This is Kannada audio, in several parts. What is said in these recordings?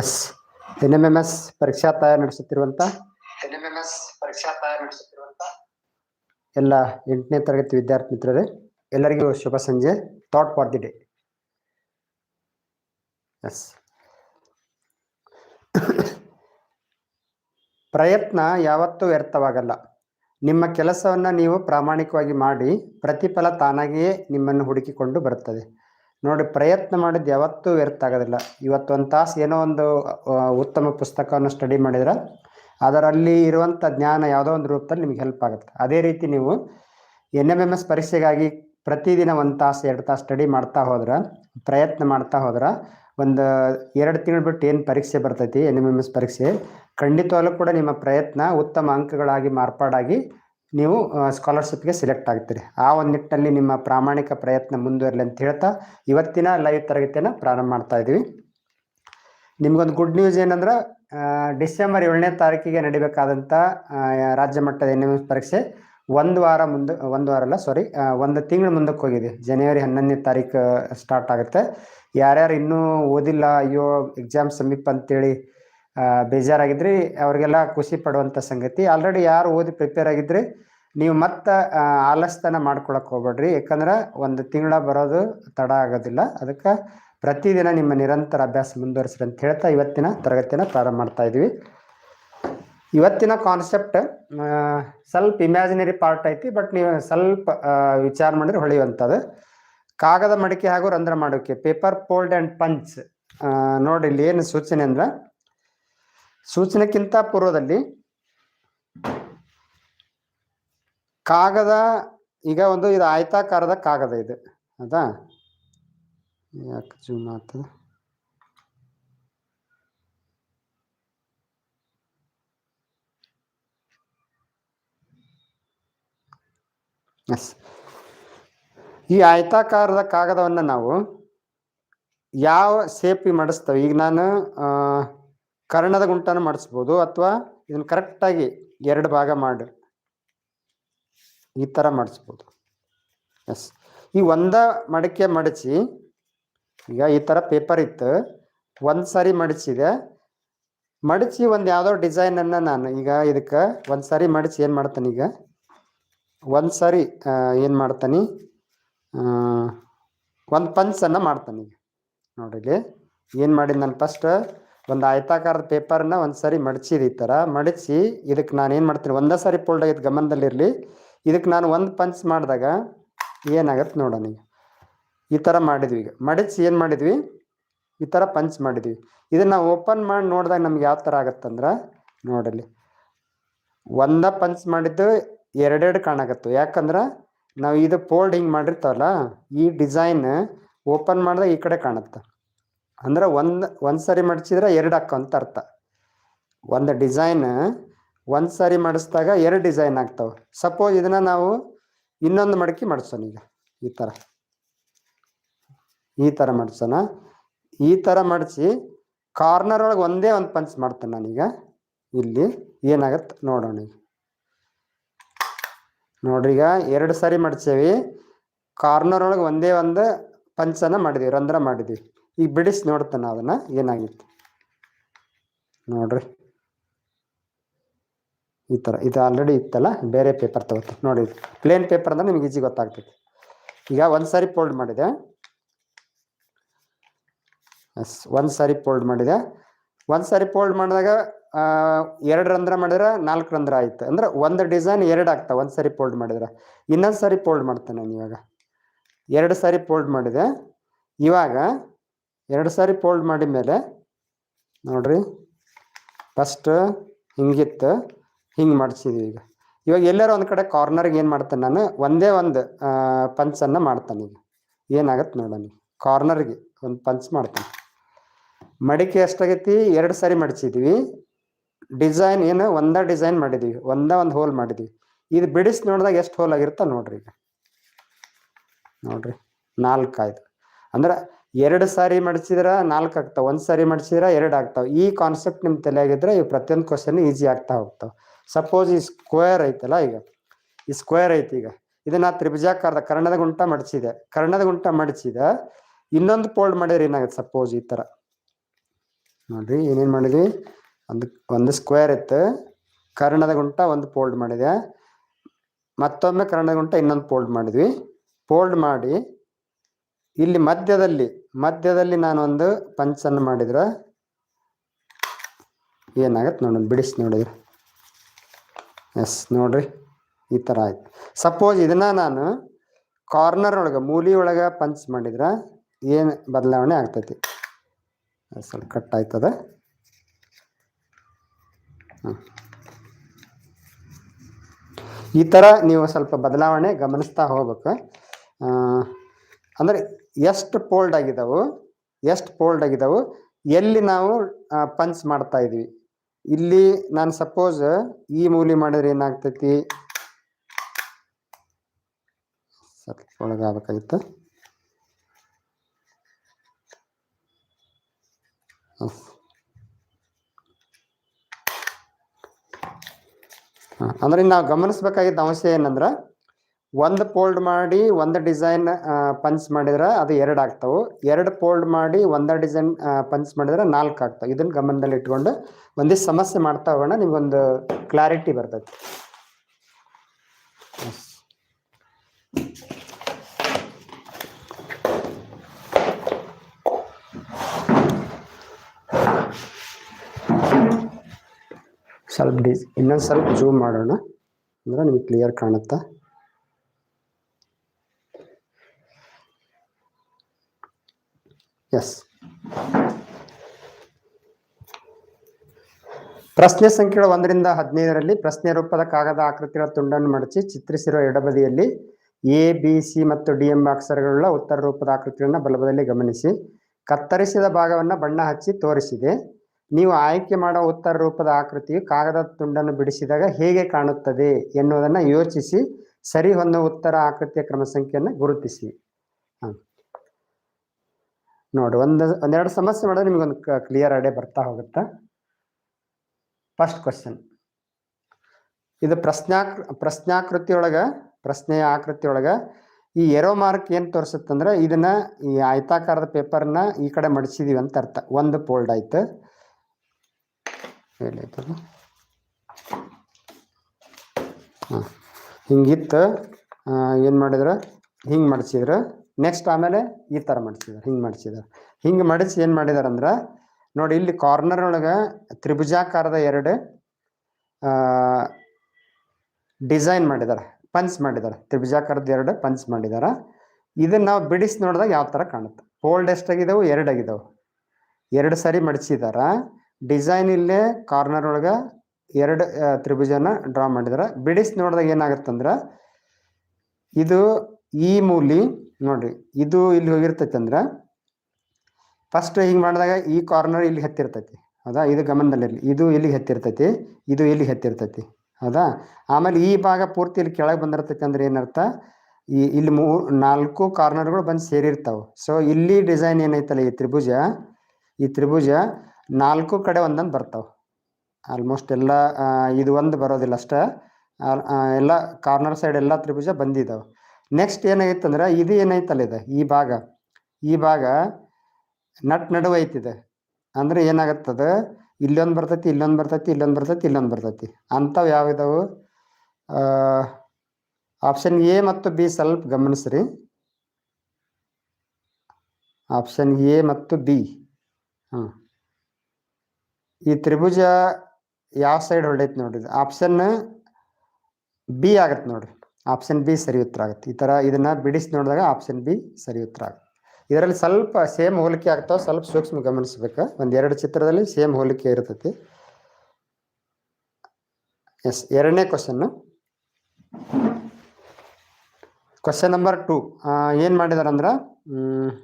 S. N M M S ಪರೀಕ್ಷಾ ತಯಾರಿ ನಡೆಸುತ್ತಿರುವಂತ? ಎನ್ ಎಂ ಎಂ ಎಸ್ ಪರೀಕ್ಷಾ ತಯಾರಿ ನಡೆಸುತ್ತಿರುವಂತ? ಎಲ್ಲ ಎಂಟನೇ ತರಗತಿ ವಿದ್ಯಾರ್ಥಿ ಮಿತ್ರರೇ ಎಲ್ಲರಿಗೂ ಶುಭ ಸಂಜೆ. Thought for the day is. ಪ್ರಯತ್ನ ಯಾವತ್ತೂ ವ್ಯರ್ಥವಾಗಲ್ಲ. ನಿಮ್ಮ ಕೆಲಸವನ್ನು ನೀವು ಪ್ರಾಮಾಣಿಕವಾಗಿ ಮಾಡಿ ಪ್ರತಿಫಲ ತಾನಾಗಿಯೇ ನಿಮ್ಮನ್ನು ಹುಡುಕಿಕೊಂಡು ಬರುತ್ತದೆ. ನೋಡಿ, ಪ್ರಯತ್ನ ಮಾಡಿದ್ದು ಯಾವತ್ತೂ ವ್ಯರ್ಥ ಆಗೋದಿಲ್ಲ. ಇವತ್ತು ಒಂದು ತಾಸು ಏನೋ ಒಂದು ಉತ್ತಮ ಪುಸ್ತಕವನ್ನು ಸ್ಟಡಿ ಮಾಡಿದ್ರೆ ಅದರಲ್ಲಿ ಇರುವಂಥ ಜ್ಞಾನ ಯಾವುದೋ ಒಂದು ರೂಪದಲ್ಲಿ ನಿಮ್ಗೆ ಹೆಲ್ಪ್ ಆಗುತ್ತೆ. ಅದೇ ರೀತಿ ನೀವು ಎನ್ ಎಂ ಎಂ ಎಸ್ ಪರೀಕ್ಷೆಗಾಗಿ ಪ್ರತಿದಿನ ಒಂದು ತಾಸು, ಎರಡು ತಾಸು ಸ್ಟಡಿ ಮಾಡ್ತಾ ಹೋದ್ರೆ, ಪ್ರಯತ್ನ ಮಾಡ್ತಾ ಹೋದ್ರೆ ಒಂದು ಎರಡು ತಿಂಗಳು ಬಿಟ್ಟು ಏನು ಪರೀಕ್ಷೆ ಬರ್ತೈತಿ ಎನ್ ಎಂ ಎಂ ಎಸ್ ಪರೀಕ್ಷೆ, ಖಂಡಿತವಾಗ್ಲೂ ಕೂಡ ನಿಮ್ಮ ಪ್ರಯತ್ನ ಉತ್ತಮ ಅಂಕಗಳಾಗಿ, ಮಾರ್ಪಾಡಾಗಿ ನೀವು ಸ್ಕಾಲರ್ಶಿಪ್ಗೆ ಸೆಲೆಕ್ಟ್ ಆಗ್ತೀರಿ. ಆ ಒಂದು ನಿಟ್ಟಿನಲ್ಲಿ ನಿಮ್ಮ ಪ್ರಾಮಾಣಿಕ ಪ್ರಯತ್ನ ಮುಂದುವರಲಿ ಅಂತ ಹೇಳ್ತಾ ಇವತ್ತಿನ ಲೈವ್ ತರಗತಿಯನ್ನು ಪ್ರಾರಂಭ ಮಾಡ್ತಾ ಇದ್ದೀವಿ. ನಿಮಗೊಂದು ಗುಡ್ ನ್ಯೂಸ್ ಏನಂದ್ರೆ ಡಿಸೆಂಬರ್ ಏಳನೇ ತಾರೀಕಿಗೆ ನಡಿಬೇಕಾದಂಥ ರಾಜ್ಯ ಮಟ್ಟದ ಎನ್ ಪರೀಕ್ಷೆ ಒಂದು ವಾರ ಮುಂದೆ, ಒಂದು ವಾರ ಅಲ್ಲ ಸಾರಿ ಒಂದು ತಿಂಗಳು ಮುಂದಕ್ಕೆ ಹೋಗಿದೆ. ಜನವರಿ ಹನ್ನೊಂದನೇ ತಾರೀಕು ಸ್ಟಾರ್ಟ್ ಆಗುತ್ತೆ. ಯಾರ್ಯಾರು ಇನ್ನೂ ಓದಿಲ್ಲ, ಅಯ್ಯೋ ಎಕ್ಸಾಮ್ ಸಮೀಪ ಅಂತೇಳಿ ಬೇಜಾರಾಗಿದ್ರಿ, ಅವ್ರಿಗೆಲ್ಲ ಖುಷಿ ಪಡುವಂಥ ಸಂಗತಿ. ಆಲ್ರೆಡಿ ಯಾರು ಓದಿ ಪ್ರಿಪೇರ್ ಆಗಿದ್ರಿ, ನೀವು ಮತ್ತೆ ಆಲಸ್ತನ ಮಾಡ್ಕೊಳಕ್ ಹೋಗ್ಬೇಡ್ರಿ. ಯಾಕಂದ್ರೆ ಒಂದು ತಿಂಗಳ ಬರೋದು ತಡ ಆಗೋದಿಲ್ಲ. ಅದಕ್ಕೆ ಪ್ರತಿದಿನ ನಿಮ್ಮ ನಿರಂತರ ಅಭ್ಯಾಸ ಮುಂದುವರಿಸ್ರಿ ಅಂತ ಹೇಳ್ತಾ ಇವತ್ತಿನ ತರಗತಿನ ಪ್ರಾರಂಭ ಮಾಡ್ತಾ ಇದ್ವಿ. ಇವತ್ತಿನ ಕಾನ್ಸೆಪ್ಟ್ ಸ್ವಲ್ಪ ಇಮ್ಯಾಜಿನರಿ ಪಾರ್ಟ್ ಐತಿ ಬಟ್ ನೀವು ಸ್ವಲ್ಪ ವಿಚಾರ ಮಾಡಿದ್ರೆ ಹೊಳೆಯುವಂಥದ್ದು ಕಾಗದ ಮಡಿಕೆ ಹಾಗೂ ರಂಧ್ರ ಮಾಡೋಕೆ ಪೇಪರ್ ಫೋಲ್ಡ್ ಆ್ಯಂಡ್ ಪಂಚ್ ನೋಡಿ ಇಲ್ಲಿ ಏನು ಸೂಚನೆ ಅಂದ್ರೆ ಸೂಚನೆಕ್ಕಿಂತ ಪೂರ್ವದಲ್ಲಿ ಕಾಗದ, ಈಗ ಒಂದು ಇದು ಆಯತಾಕಾರದ ಕಾಗದ ಇದು. ಹೌದಾ ಯಾಕೆ ಜೂಮ್ ಆಗ್ತದೆ? ಎಸ್ ಈ ಆಯತಾಕಾರದ ಕಾಗದವನ್ನು ನಾವು ಯಾವ ಸೇಪಿ ಮಾಡಿಸ್ತೇವೆ? ಈಗ ನಾನು ಕರ್ಣದ ಗುಂಟನ್ನು ಮಾಡಿಸ್ಬೋದು ಅಥವಾ ಇದನ್ನು ಕರೆಕ್ಟಾಗಿ ಎರಡು ಭಾಗ ಮಾಡಿ ಈ ಥರ ಮಾಡಿಸ್ಬೋದು. ಎಸ್ ಈ ಒಂದ ಮಡಿಕೆ ಮಡಚಿ, ಈಗ ಈ ಥರ ಪೇಪರ್ ಇತ್ತು, ಒಂದು ಸಾರಿ ಮಡಚಿದೆ. ಮಡಚಿ ಒಂದು ಯಾವುದೋ ಡಿಸೈನನ್ನು ನಾನು ಈಗ ಇದಕ್ಕೆ ಒಂದು ಸಾರಿ ಮಡಚಿ ಏನು ಮಾಡ್ತಾನೆ ಈಗ? ಒಂದು ಸಾರಿ ಏನು ಮಾಡ್ತಾನೆ? ಒಂದು ಪಂಚನ್ನು ಮಾಡ್ತಾನೆ ಈಗ. ನೋಡಿಲಿ ಏನು ಮಾಡಿದ್ದು ನಾನು ಫಸ್ಟ್ ಒಂದು ಆಯತಾಕಾರದ ಪೇಪರ್ನ ಒಂದು ಸಾರಿ ಮಡಚಿದ ಈ ಥರ ಮಡಚಿ ಇದಕ್ಕೆ ನಾನು ಏನು ಮಾಡ್ತೀನಿ, ಒಂದೇ ಸಾರಿ ಫೋಲ್ಡ್ ಆಗಿದ್ದು ಗಮನದಲ್ಲಿರಲಿ. ಇದಕ್ಕೆ ನಾನು ಒಂದು ಪಂಚ್ ಮಾಡಿದಾಗ ಏನಾಗತ್ತೆ ನೋಡೋಣ ಈಗ ಈ ಥರ ಮಾಡಿದ್ವಿ ಈಗ. ಮಡಚಿ ಏನು ಮಾಡಿದ್ವಿ? ಈ ಥರ ಪಂಚ್ ಮಾಡಿದ್ವಿ. ಇದನ್ನ ಓಪನ್ ಮಾಡಿ ನೋಡಿದಾಗ ನಮ್ಗೆ ಯಾವ ಥರ ಆಗತ್ತಂದ್ರೆ ನೋಡಲಿ ಒಂದ ಪಂಚ್ ಮಾಡಿದ್ದು ಎರಡೆರಡು ಕಾಣಕತ್ತು ಯಾಕಂದ್ರೆ ನಾವು ಇದು ಫೋಲ್ಡ್ ಹಿಂಗೆ ಮಾಡಿರ್ತಾವಲ್ಲ, ಈ ಡಿಸೈನ್ ಓಪನ್ ಮಾಡಿದಾಗ ಈ ಕಡೆ ಕಾಣುತ್ತೆ. ಅಂದ್ರೆ ಒಂದು ಒಂದು ಸಾರಿ ಮಡಚಿದ್ರೆ ಎರಡು ಹಾಕೋ ಅಂತ ಅರ್ಥ. ಒಂದು ಡಿಸೈನ್, ಒಂದು ಸಾರಿ ಮಾಡಿಸಿದಾಗ ಎರಡು ಡಿಸೈನ್ ಆಗ್ತಾವೆ. ಸಪೋಸ್ ಇದನ್ನ ನಾವು ಇನ್ನೊಂದು ಮಡಕಿ ಮಾಡಿಸೋಣ ಈಗ, ಈ ಥರ ಈ ಥರ ಮಾಡಿಸೋಣ. ಈ ಥರ ಮಾಡಿಸಿ ಕಾರ್ನರ್ ಒಳಗೆ ಒಂದೇ ಒಂದು ಪಂಚ್ ಮಾಡ್ತೇನೆ ನಾನೀಗ. ಇಲ್ಲಿ ಏನಾಗತ್ತೆ ನೋಡೋಣ ಈಗ. ನೋಡ್ರಿ ಈಗ ಎರಡು ಸಾರಿ ಮಡ್ಚೇವಿ. ಕಾರ್ನರ್ ಒಳಗೆ ಒಂದೇ ಒಂದು ಪಂಚನ ಮಾಡಿದ್ವಿ, ರಂಧ್ರ ಮಾಡಿದ್ವಿ. ಈಗ ಬಿಡಿಸಿ ನೋಡ್ತಾನೆ ಅದನ್ನ. ಏನಾಗಿತ್ತು? ನೋಡ್ರಿ. ಈ ಥರ, ಇದು ಆಲ್ರೆಡಿ ಇತ್ತಲ್ಲ? ಬೇರೆ ಪೇಪರ್ ತಗೋತ ನೋಡಿ ಪ್ಲೇನ್ ಪೇಪರ್ ಅಂದ್ರೆ ನಿಮ್ಗೆ ಈಜಿ ಗೊತ್ತಾಗ್ತೈತಿ. ಈಗ ಒಂದು ಫೋಲ್ಡ್ ಮಾಡಿದೆ. ಎಸ್ ಒಂದು ಫೋಲ್ಡ್ ಮಾಡಿದೆ. ಒಂದು ಫೋಲ್ಡ್ ಮಾಡಿದಾಗ ಎರಡು ರಂಧ್ರ ಮಾಡಿದ್ರೆ ನಾಲ್ಕು ರಂಧ್ರ ಆಯ್ತು. ಅಂದ್ರೆ ಒಂದು ಡಿಸೈನ್ ಎರಡು ಆಗ್ತಾ ಒಂದು ಫೋಲ್ಡ್ ಮಾಡಿದ್ರೆ. ಇನ್ನೊಂದು ಸಾರಿ ಫೋಲ್ಡ್ ಮಾಡ್ತೇನೆ ನಾನು ಇವಾಗ. ಎರಡು ಸಾರಿ ಫೋಲ್ಡ್ ಮಾಡಿದೆ. ಇವಾಗ ಎರಡು ಸಾರಿ ಫೋಲ್ಡ್ ಮಾಡಿದ ಮೇಲೆ, ನೋಡ್ರಿ ಫಸ್ಟ್ ಹಿಂಗಿತ್ತು, ಹಿಂಗೆ ಮಾಡಿಸಿದ್ವಿ ಈಗ. ಇವಾಗ ಎಲ್ಲರೂ ಒಂದು ಕಡೆ ಕಾರ್ನರ್ಗೆ ಏನು ಮಾಡ್ತೇನೆ ನಾನು, ಒಂದೇ ಒಂದು ಪಂಚನ್ನು ಮಾಡ್ತಾನೆ ಈಗ. ಏನಾಗತ್ತೆ ನೋಡೋಣ ಕಾರ್ನರ್ಗೆ ಒಂದು ಪಂಚ್ ಮಾಡ್ತಾನೆ. ಮಡಿಕೆ ಎಷ್ಟಾಗೈತಿ? ಎರಡು ಸಾರಿ ಮಡಿಸಿದ್ವಿ. ಡಿಸೈನ್ ಏನು? ಒಂದೇ ಡಿಸೈನ್ ಮಾಡಿದ್ವಿ. ಒಂದೇ ಒಂದು ಹೋಲ್ ಮಾಡಿದ್ವಿ. ಇದು ಬಿಡಿಸಿ ನೋಡಿದಾಗ ಎಷ್ಟು ಹೋಲ್ ಆಗಿರ್ತಾವ ನೋಡ್ರಿ ಈಗ. ನೋಡ್ರಿ, ನಾಲ್ಕು ಆಯ್ತು. ಅಂದ್ರೆ ಎರಡು ಸಾರಿ ಮಾಡಿಸಿದ್ರ, ನಾಲ್ಕು ಆಗ್ತಾವ. ಒಂದ್ ಸಾರಿ ಮಾಡಿಸಿದ್ರ, ಎರಡು ಆಗ್ತಾವ. ಈ ಕಾನ್ಸೆಪ್ಟ್ ನಿಮ್ ತಲೆಯಾಗಿದ್ರೆ ಇವು ಪ್ರತಿಯೊಂದು ಕ್ವಶನ್ ಈಜಿ ಆಗ್ತಾ ಹೋಗ್ತಾವ. ಸಪೋಸ್ ಈ ಸ್ಕ್ವೇರ್ ಐತಲ್ಲ ಈಗ? ಈ ಸ್ಕ್ವೇರ್ ಐತಿ ಈಗ. ಇದನ್ನ ತ್ರಿಭುಜಾಕಾರದ ಕರ್ಣದ ಗುಂಟ ಮಡಚಿದೆ ಕರ್ಣದ ಗುಂಟ ಮಡಚಿದ ಇನ್ನೊಂದು ಫೋಲ್ಡ್ ಮಾಡಿದ್ರೆ ಏನಾಗುತ್ತೆ ಸಪೋಸ್ ಈ ತರ? ನೋಡ್ರಿ, ಏನೇನ್ ಮಾಡಿದ್ವಿ? ಒಂದು ಒಂದು ಸ್ಕ್ವೇರ್ ಇತ್ತು. ಕರ್ಣದ ಗುಂಟ ಒಂದು ಫೋಲ್ಡ್ ಮಾಡಿದೆ. ಮತ್ತೊಮ್ಮೆ ಕರ್ಣದ ಗುಂಟ ಇನ್ನೊಂದು ಫೋಲ್ಡ್ ಮಾಡಿದ್ವಿ. ಫೋಲ್ಡ್ ಮಾಡಿ, ಇಲ್ಲಿ ಮಧ್ಯದಲ್ಲಿ ಮಧ್ಯದಲ್ಲಿ ನಾನೊಂದು ಪಂಚನ್ನು ಮಾಡಿದ್ರೆ. ಏನಾಗತ್ತೆ ನೋಡೋಣ ಬಿಡಿಸಿ ನೋಡಿದ್ರೆ. ಎಸ್ ನೋಡ್ರಿ, ಈ ಥರ ಆಯ್ತು. ಸಪೋಸ್ ಇದನ್ನ ನಾನು ಕಾರ್ನರ್ ಒಳಗೆ, ಮೂಲಿ ಒಳಗೆ ಪಂಚ್ ಮಾಡಿದ್ರೆ ಏನು ಬದಲಾವಣೆ ಆಗ್ತೈತಿ? ಸ್ವಲ್ಪ ಕಟ್ ಆಯ್ತದ? ಈ ಥರ ನೀವು ಸ್ವಲ್ಪ ಬದಲಾವಣೆ ಗಮನಿಸ್ತಾ ಹೋಗ್ಬೇಕು. ಅಂದ್ರೆ ಎಷ್ಟು ಪೋಲ್ಡ್ ಆಗಿದಾವು, ಎಷ್ಟು ಪೋಲ್ಡ್ ಆಗಿದಾವು, ಎಲ್ಲಿ ನಾವು ಪಂಚ್ ಮಾಡ್ತಾ ಇದೀವಿ. ಇಲ್ಲಿ ನಾನು ಸಪೋಸ್ ಈ ಮೂಲಿ ಮಾಡಿದ್ರೆ ಏನಾಗ್ತೈತಿ? ಒಳಗಾಗಬೇಕಾಗಿತ್ತು ಅಂದ್ರೆ ನಾವು ಗಮನಿಸ್ಬೇಕಾಗಿದ್ದ ಅಂಶ ಏನಂದ್ರ ಒಂದು ಫೋಲ್ಡ್ ಮಾಡಿ ಒಂದು ಡಿಸೈನ್ ಪಂಚ್ ಮಾಡಿದ್ರೆ ಅದು ಎರಡು ಆಗ್ತಾವೆ. ಎರಡು ಫೋಲ್ಡ್ ಮಾಡಿ ಒಂದು ಡಿಸೈನ್ ಪಂಚ್ ಮಾಡಿದ್ರೆ ನಾಲ್ಕು ಆಗ್ತಾವೆ. ಇದನ್ನು ಗಮನದಲ್ಲಿ ಇಟ್ಕೊಂಡು ಒಂದಿಷ್ಟು ಸಮಸ್ಯೆ ಮಾಡ್ತಾ ಹೋಗೋಣ, ನಿಮ್ಗೊಂದು ಕ್ಲಾರಿಟಿ ಬರ್ತೈತಿ. ಸ್ವಲ್ಪ ಡಿಸ್ ಇನ್ನೊಂದು ಸ್ವಲ್ಪ ಜೂಮ್ ಮಾಡೋಣ. ಅಂದ್ರೆ ನಿಮ್ಗೆ ಕ್ಲಿಯರ್ ಕಾಣುತ್ತಾ? ಎಸ್ ಪ್ರಶ್ನೆ ಸಂಖ್ಯೆ ಒಂದರಿಂದ ಹದಿನೈದರಲ್ಲಿ ಪ್ರಶ್ನೆ ರೂಪದ ಕಾಗದ ಆಕೃತಿಗಳ ತುಂಡನ್ನು ಮಡಚಿ ಚಿತ್ರಿಸಿರುವ ಎಡಬದಿಯಲ್ಲಿ ಎ, ಬಿ, ಸಿ ಮತ್ತು ಡಿ ಎಂಬ ಅಕ್ಷರಗಳುಳ್ಳ ಉತ್ತರ ರೂಪದ ಆಕೃತಿಗಳನ್ನು ಬಲಬದಲ್ಲಿ ಗಮನಿಸಿ. ಕತ್ತರಿಸಿದ ಭಾಗವನ್ನು ಬಣ್ಣ ಹಚ್ಚಿ ತೋರಿಸಿದೆ. ನೀವು ಆಯ್ಕೆ ಮಾಡುವ ಉತ್ತರ ರೂಪದ ಆಕೃತಿಯು ಕಾಗದ ತುಂಡನ್ನು ಬಿಡಿಸಿದಾಗ ಹೇಗೆ ಕಾಣುತ್ತದೆ ಎನ್ನುವುದನ್ನು ಯೋಚಿಸಿ, ಸರಿ ಹೊಂದುವ ಉತ್ತರ ಆಕೃತಿಯ ಕ್ರಮ ಸಂಖ್ಯೆಯನ್ನು ಗುರುತಿಸಿ. ನೋಡಿ, ಒಂದು ಒಂದೆರಡು ಸಮಸ್ಯೆ ಮಾಡಿದ್ರೆ ನಿಮ್ಗೊಂದು ಕ್ಲಿಯರ್ ಐಡಿಯಾ ಬರ್ತಾ ಹೋಗುತ್ತೆ. ಫಸ್ಟ್ ಕ್ವಶನ್ ಇದು ಪ್ರಶ್ನಾಕ್ ಪ್ರಶ್ನಾಕೃತಿ ಒಳಗ ಪ್ರಶ್ನೆಯ ಆಕೃತಿ ಒಳಗ ಈ ಎರೋ ಮಾರ್ಕ್ ಏನು ತೋರಿಸುತ್ತಂದ್ರೆ ಇದನ್ನ ಈ ಆಯತಾಕಾರದ ಪೇಪರ್ನ ಈ ಕಡೆ ಮಡಿಸಿದೀವಿ ಅಂತ ಅರ್ಥ. ಒಂದು ಪೋಲ್ಡ್ ಆಯ್ತು. ಎಲ್ಲೈತಲ್ಲ ಹಾಂ, ಹಿಂಗಿತ್ತು. ಏನ್ ಮಾಡಿದ್ರು? ಹಿಂಗೆ ಮಡಿಸಿದ್ರು ನೆಕ್ಸ್ಟ್ ಆಮೇಲೆ ಈ ಥರ ಮಾಡಿಸಿದಾರೆ, ಹಿಂಗೆ ಮಾಡಿಸಿದಾರೆ. ಹಿಂಗೆ ಮಡಿಸಿ ಏನು ಮಾಡಿದಾರೆ ಅಂದ್ರೆ ನೋಡಿ ಇಲ್ಲಿ ಕಾರ್ನರ್ ಒಳಗೆ ತ್ರಿಭುಜಾಕಾರದ ಎರಡು ಡಿಸೈನ್ ಮಾಡಿದ್ದಾರೆ ಪಂಚ್ ಮಾಡಿದ್ದಾರೆ ತ್ರಿಭುಜಾಕಾರದ ಎರಡು ಪಂಚ್ ಮಾಡಿದ್ದಾರೆ ಇದನ್ನ ನಾವು ಬಿಡಿಸಿ ನೋಡಿದಾಗ ಯಾವ ಥರ ಕಾಣುತ್ತೆ. ಫೋಲ್ಡ್ ಎಷ್ಟಾಗಿದ್ದಾವೆ ಎರಡು ಆಗಿದಾವೆ ಎರಡು ಸರಿ ಮಡಿಸಿದಾರ. ಡಿಸೈನ್ ಇಲ್ಲೇ ಕಾರ್ನರ್ ಒಳಗೆ ಎರಡು ತ್ರಿಭುಜನ ಡ್ರಾ ಮಾಡಿದಾರೆ. ಬಿಡಿಸಿ ನೋಡಿದಾಗ ಏನಾಗುತ್ತಂದ್ರೆ, ಇದು ಈ ಮೂಲಿ ನೋಡ್ರಿ, ಇದು ಇಲ್ಲಿ ಹೋಗಿರ್ತೈತೆ ಅಂದ್ರೆ ಫಸ್ಟ್ ಹಿಂಗೆ ಮಾಡಿದಾಗ ಈ ಕಾರ್ನರ್ ಇಲ್ಲಿ ಹತ್ತಿರ್ತೈತಿ, ಹೌದಾ? ಇದು ಗಮನದಲ್ಲಿರಲಿ ಇದು ಇಲ್ಲಿಗೆ ಹತ್ತಿರ್ತೈತಿ, ಇದು ಇಲ್ಲಿಗೆ ಹತ್ತಿರ್ತೈತಿ, ಹೌದಾ? ಆಮೇಲೆ ಈ ಭಾಗ ಪೂರ್ತಿ ಇಲ್ಲಿ ಕೆಳಗೆ ಬಂದಿರ್ತೈತಿ ಅಂದ್ರೆ ಏನರ್ಥ? ಈ ಇಲ್ಲಿ ಮೂ, ನಾಲ್ಕು ಕಾರ್ನರ್ಗಳು ಬಂದು ಸೇರಿರ್ತಾವೆ. ಸೊ ಇಲ್ಲಿ ಡಿಸೈನ್ ಏನೈತಲ್ಲ ಈ ತ್ರಿಭುಜ? ಈ ತ್ರಿಭುಜ ನಾಲ್ಕು ಕಡೆ ಒಂದೊಂದು ಬರ್ತಾವೆ. ಆಲ್ಮೋಸ್ಟ್ ಎಲ್ಲ ಇದು ಒಂದು ಬರೋದಿಲ್ಲ ಅಷ್ಟೇ. ಎಲ್ಲ ಕಾರ್ನರ್ ಸೈಡ್ ಎಲ್ಲ ತ್ರಿಭುಜ ಬಂದಿದ್ದಾವೆ ನೆಕ್ಸ್ಟ್ ಏನಾಗಿತ್ತಂದ್ರೆ ಇದು ಏನೈತಲ್ಲ ಇದು? ಈ ಭಾಗ. ಈ ಭಾಗ ನಟ್ ನಡುವೆ ಐತಿದೆ. ಅಂದ್ರೆ ಏನಾಗತ್ತದ? ಇಲ್ಲೊಂದು ಬರ್ತೈತಿ ಇಲ್ಲೊಂದು ಬರ್ತೈತಿ ಇಲ್ಲೊಂದು ಬರ್ತೈತಿ ಇಲ್ಲೊಂದು ಬರ್ತೈತಿ. ಅಂಥವು ಯಾವಿದಾವು ಆಪ್ಷನ್ ಎ ಮತ್ತು ಬಿ ಸ್ವಲ್ಪ ಗಮನಿಸ್ರಿ. ಆಪ್ಷನ್ ಎ ಮತ್ತು ಬಿ ಹಾಂ ಈ ತ್ರಿಭುಜ ಯಾವ ಸೈಡ್ ಹೊರಡೈತಿ ನೋಡ್ರಿ? ಆಪ್ಷನ್ ಬಿ ಆಗತ್ತೆ ನೋಡ್ರಿ. ಆಪ್ಷನ್ ಬಿ ಸರಿ ಉತ್ತರ ಆಗುತ್ತೆ. ಈ ಥರ ಇದನ್ನ ಬಿಡಿಸಿ ನೋಡಿದಾಗ ಆಪ್ಷನ್ ಬಿ ಸರಿ ಉತ್ತರ ಆಗುತ್ತೆ. ಇದರಲ್ಲಿ ಸ್ವಲ್ಪ ಸೇಮ್ ಹೋಲಿಕೆ ಆಗ್ತಾವೆ ಸ್ವಲ್ಪ ಸೂಕ್ಷ್ಮ ಗಮನಿಸ್ಬೇಕು. ಒಂದು ಎರಡು ಚಿತ್ರದಲ್ಲಿ ಸೇಮ್ ಹೋಲಿಕೆ ಇರ್ತೈತಿ. ಎಸ್ ಎರಡನೇ ಕ್ವಶನ್ ಕ್ವಶನ್ ನಂಬರ್ ಟು ಏನು ಮಾಡಿದಾರಂದ್ರೆ ಅಂದ್ರೆ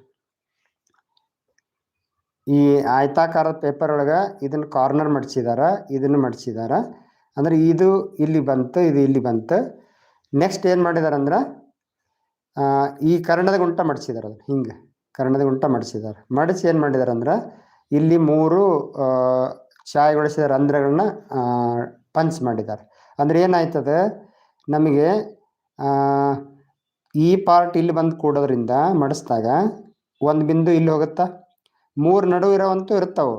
ಈ ಆಯತಾಕಾರದ ಪೇಪರ್ ಒಳಗೆ ಇದನ್ನ ಕಾರ್ನರ್ ಮಡಿಸಿದಾರ ಇದನ್ನು ಮಡಿಸಿದಾರ ಅಂದ್ರೆ ಇದು ಇಲ್ಲಿ ಬಂತು, ಇದು ಇಲ್ಲಿ ಬಂತು. ನೆಕ್ಸ್ಟ್ ಏನು ಮಾಡಿದ್ದಾರೆ ಅಂದ್ರೆ ಈ ಕರ್ಣದ ಗುಂಟ ಮಡಿಸಿದಾರೆ ಅದು, ಹಿಂಗೆ ಕರ್ಣದ ಗುಂಟ ಮಡಿಸಿದಾರೆ ಮಡಿಸಿ ಏನು ಮಾಡಿದಾರೆ ಅಂದ್ರೆ ಇಲ್ಲಿ ಮೂರು ಛಾಯೆಗೊಳಿಸಿದ ರಂಧ್ರಗಳನ್ನ ಪಂಚ್ ಮಾಡಿದ್ದಾರೆ ಅಂದ್ರೆ ಏನಾಯ್ತದೆ, ನಮಗೆ ಈ ಪಾರ್ಟ್ ಇಲ್ಲಿ ಬಂದು ಕೂಡೋದ್ರಿಂದ ಮಡಿಸಿದಾಗ ಒಂದು ಬಿಂದು ಇಲ್ಲಿ ಹೋಗುತ್ತಾ? ಮೂರು ನಡುವೆ ಇರೋವಂತೂ ಇರ್ತಾವೆ.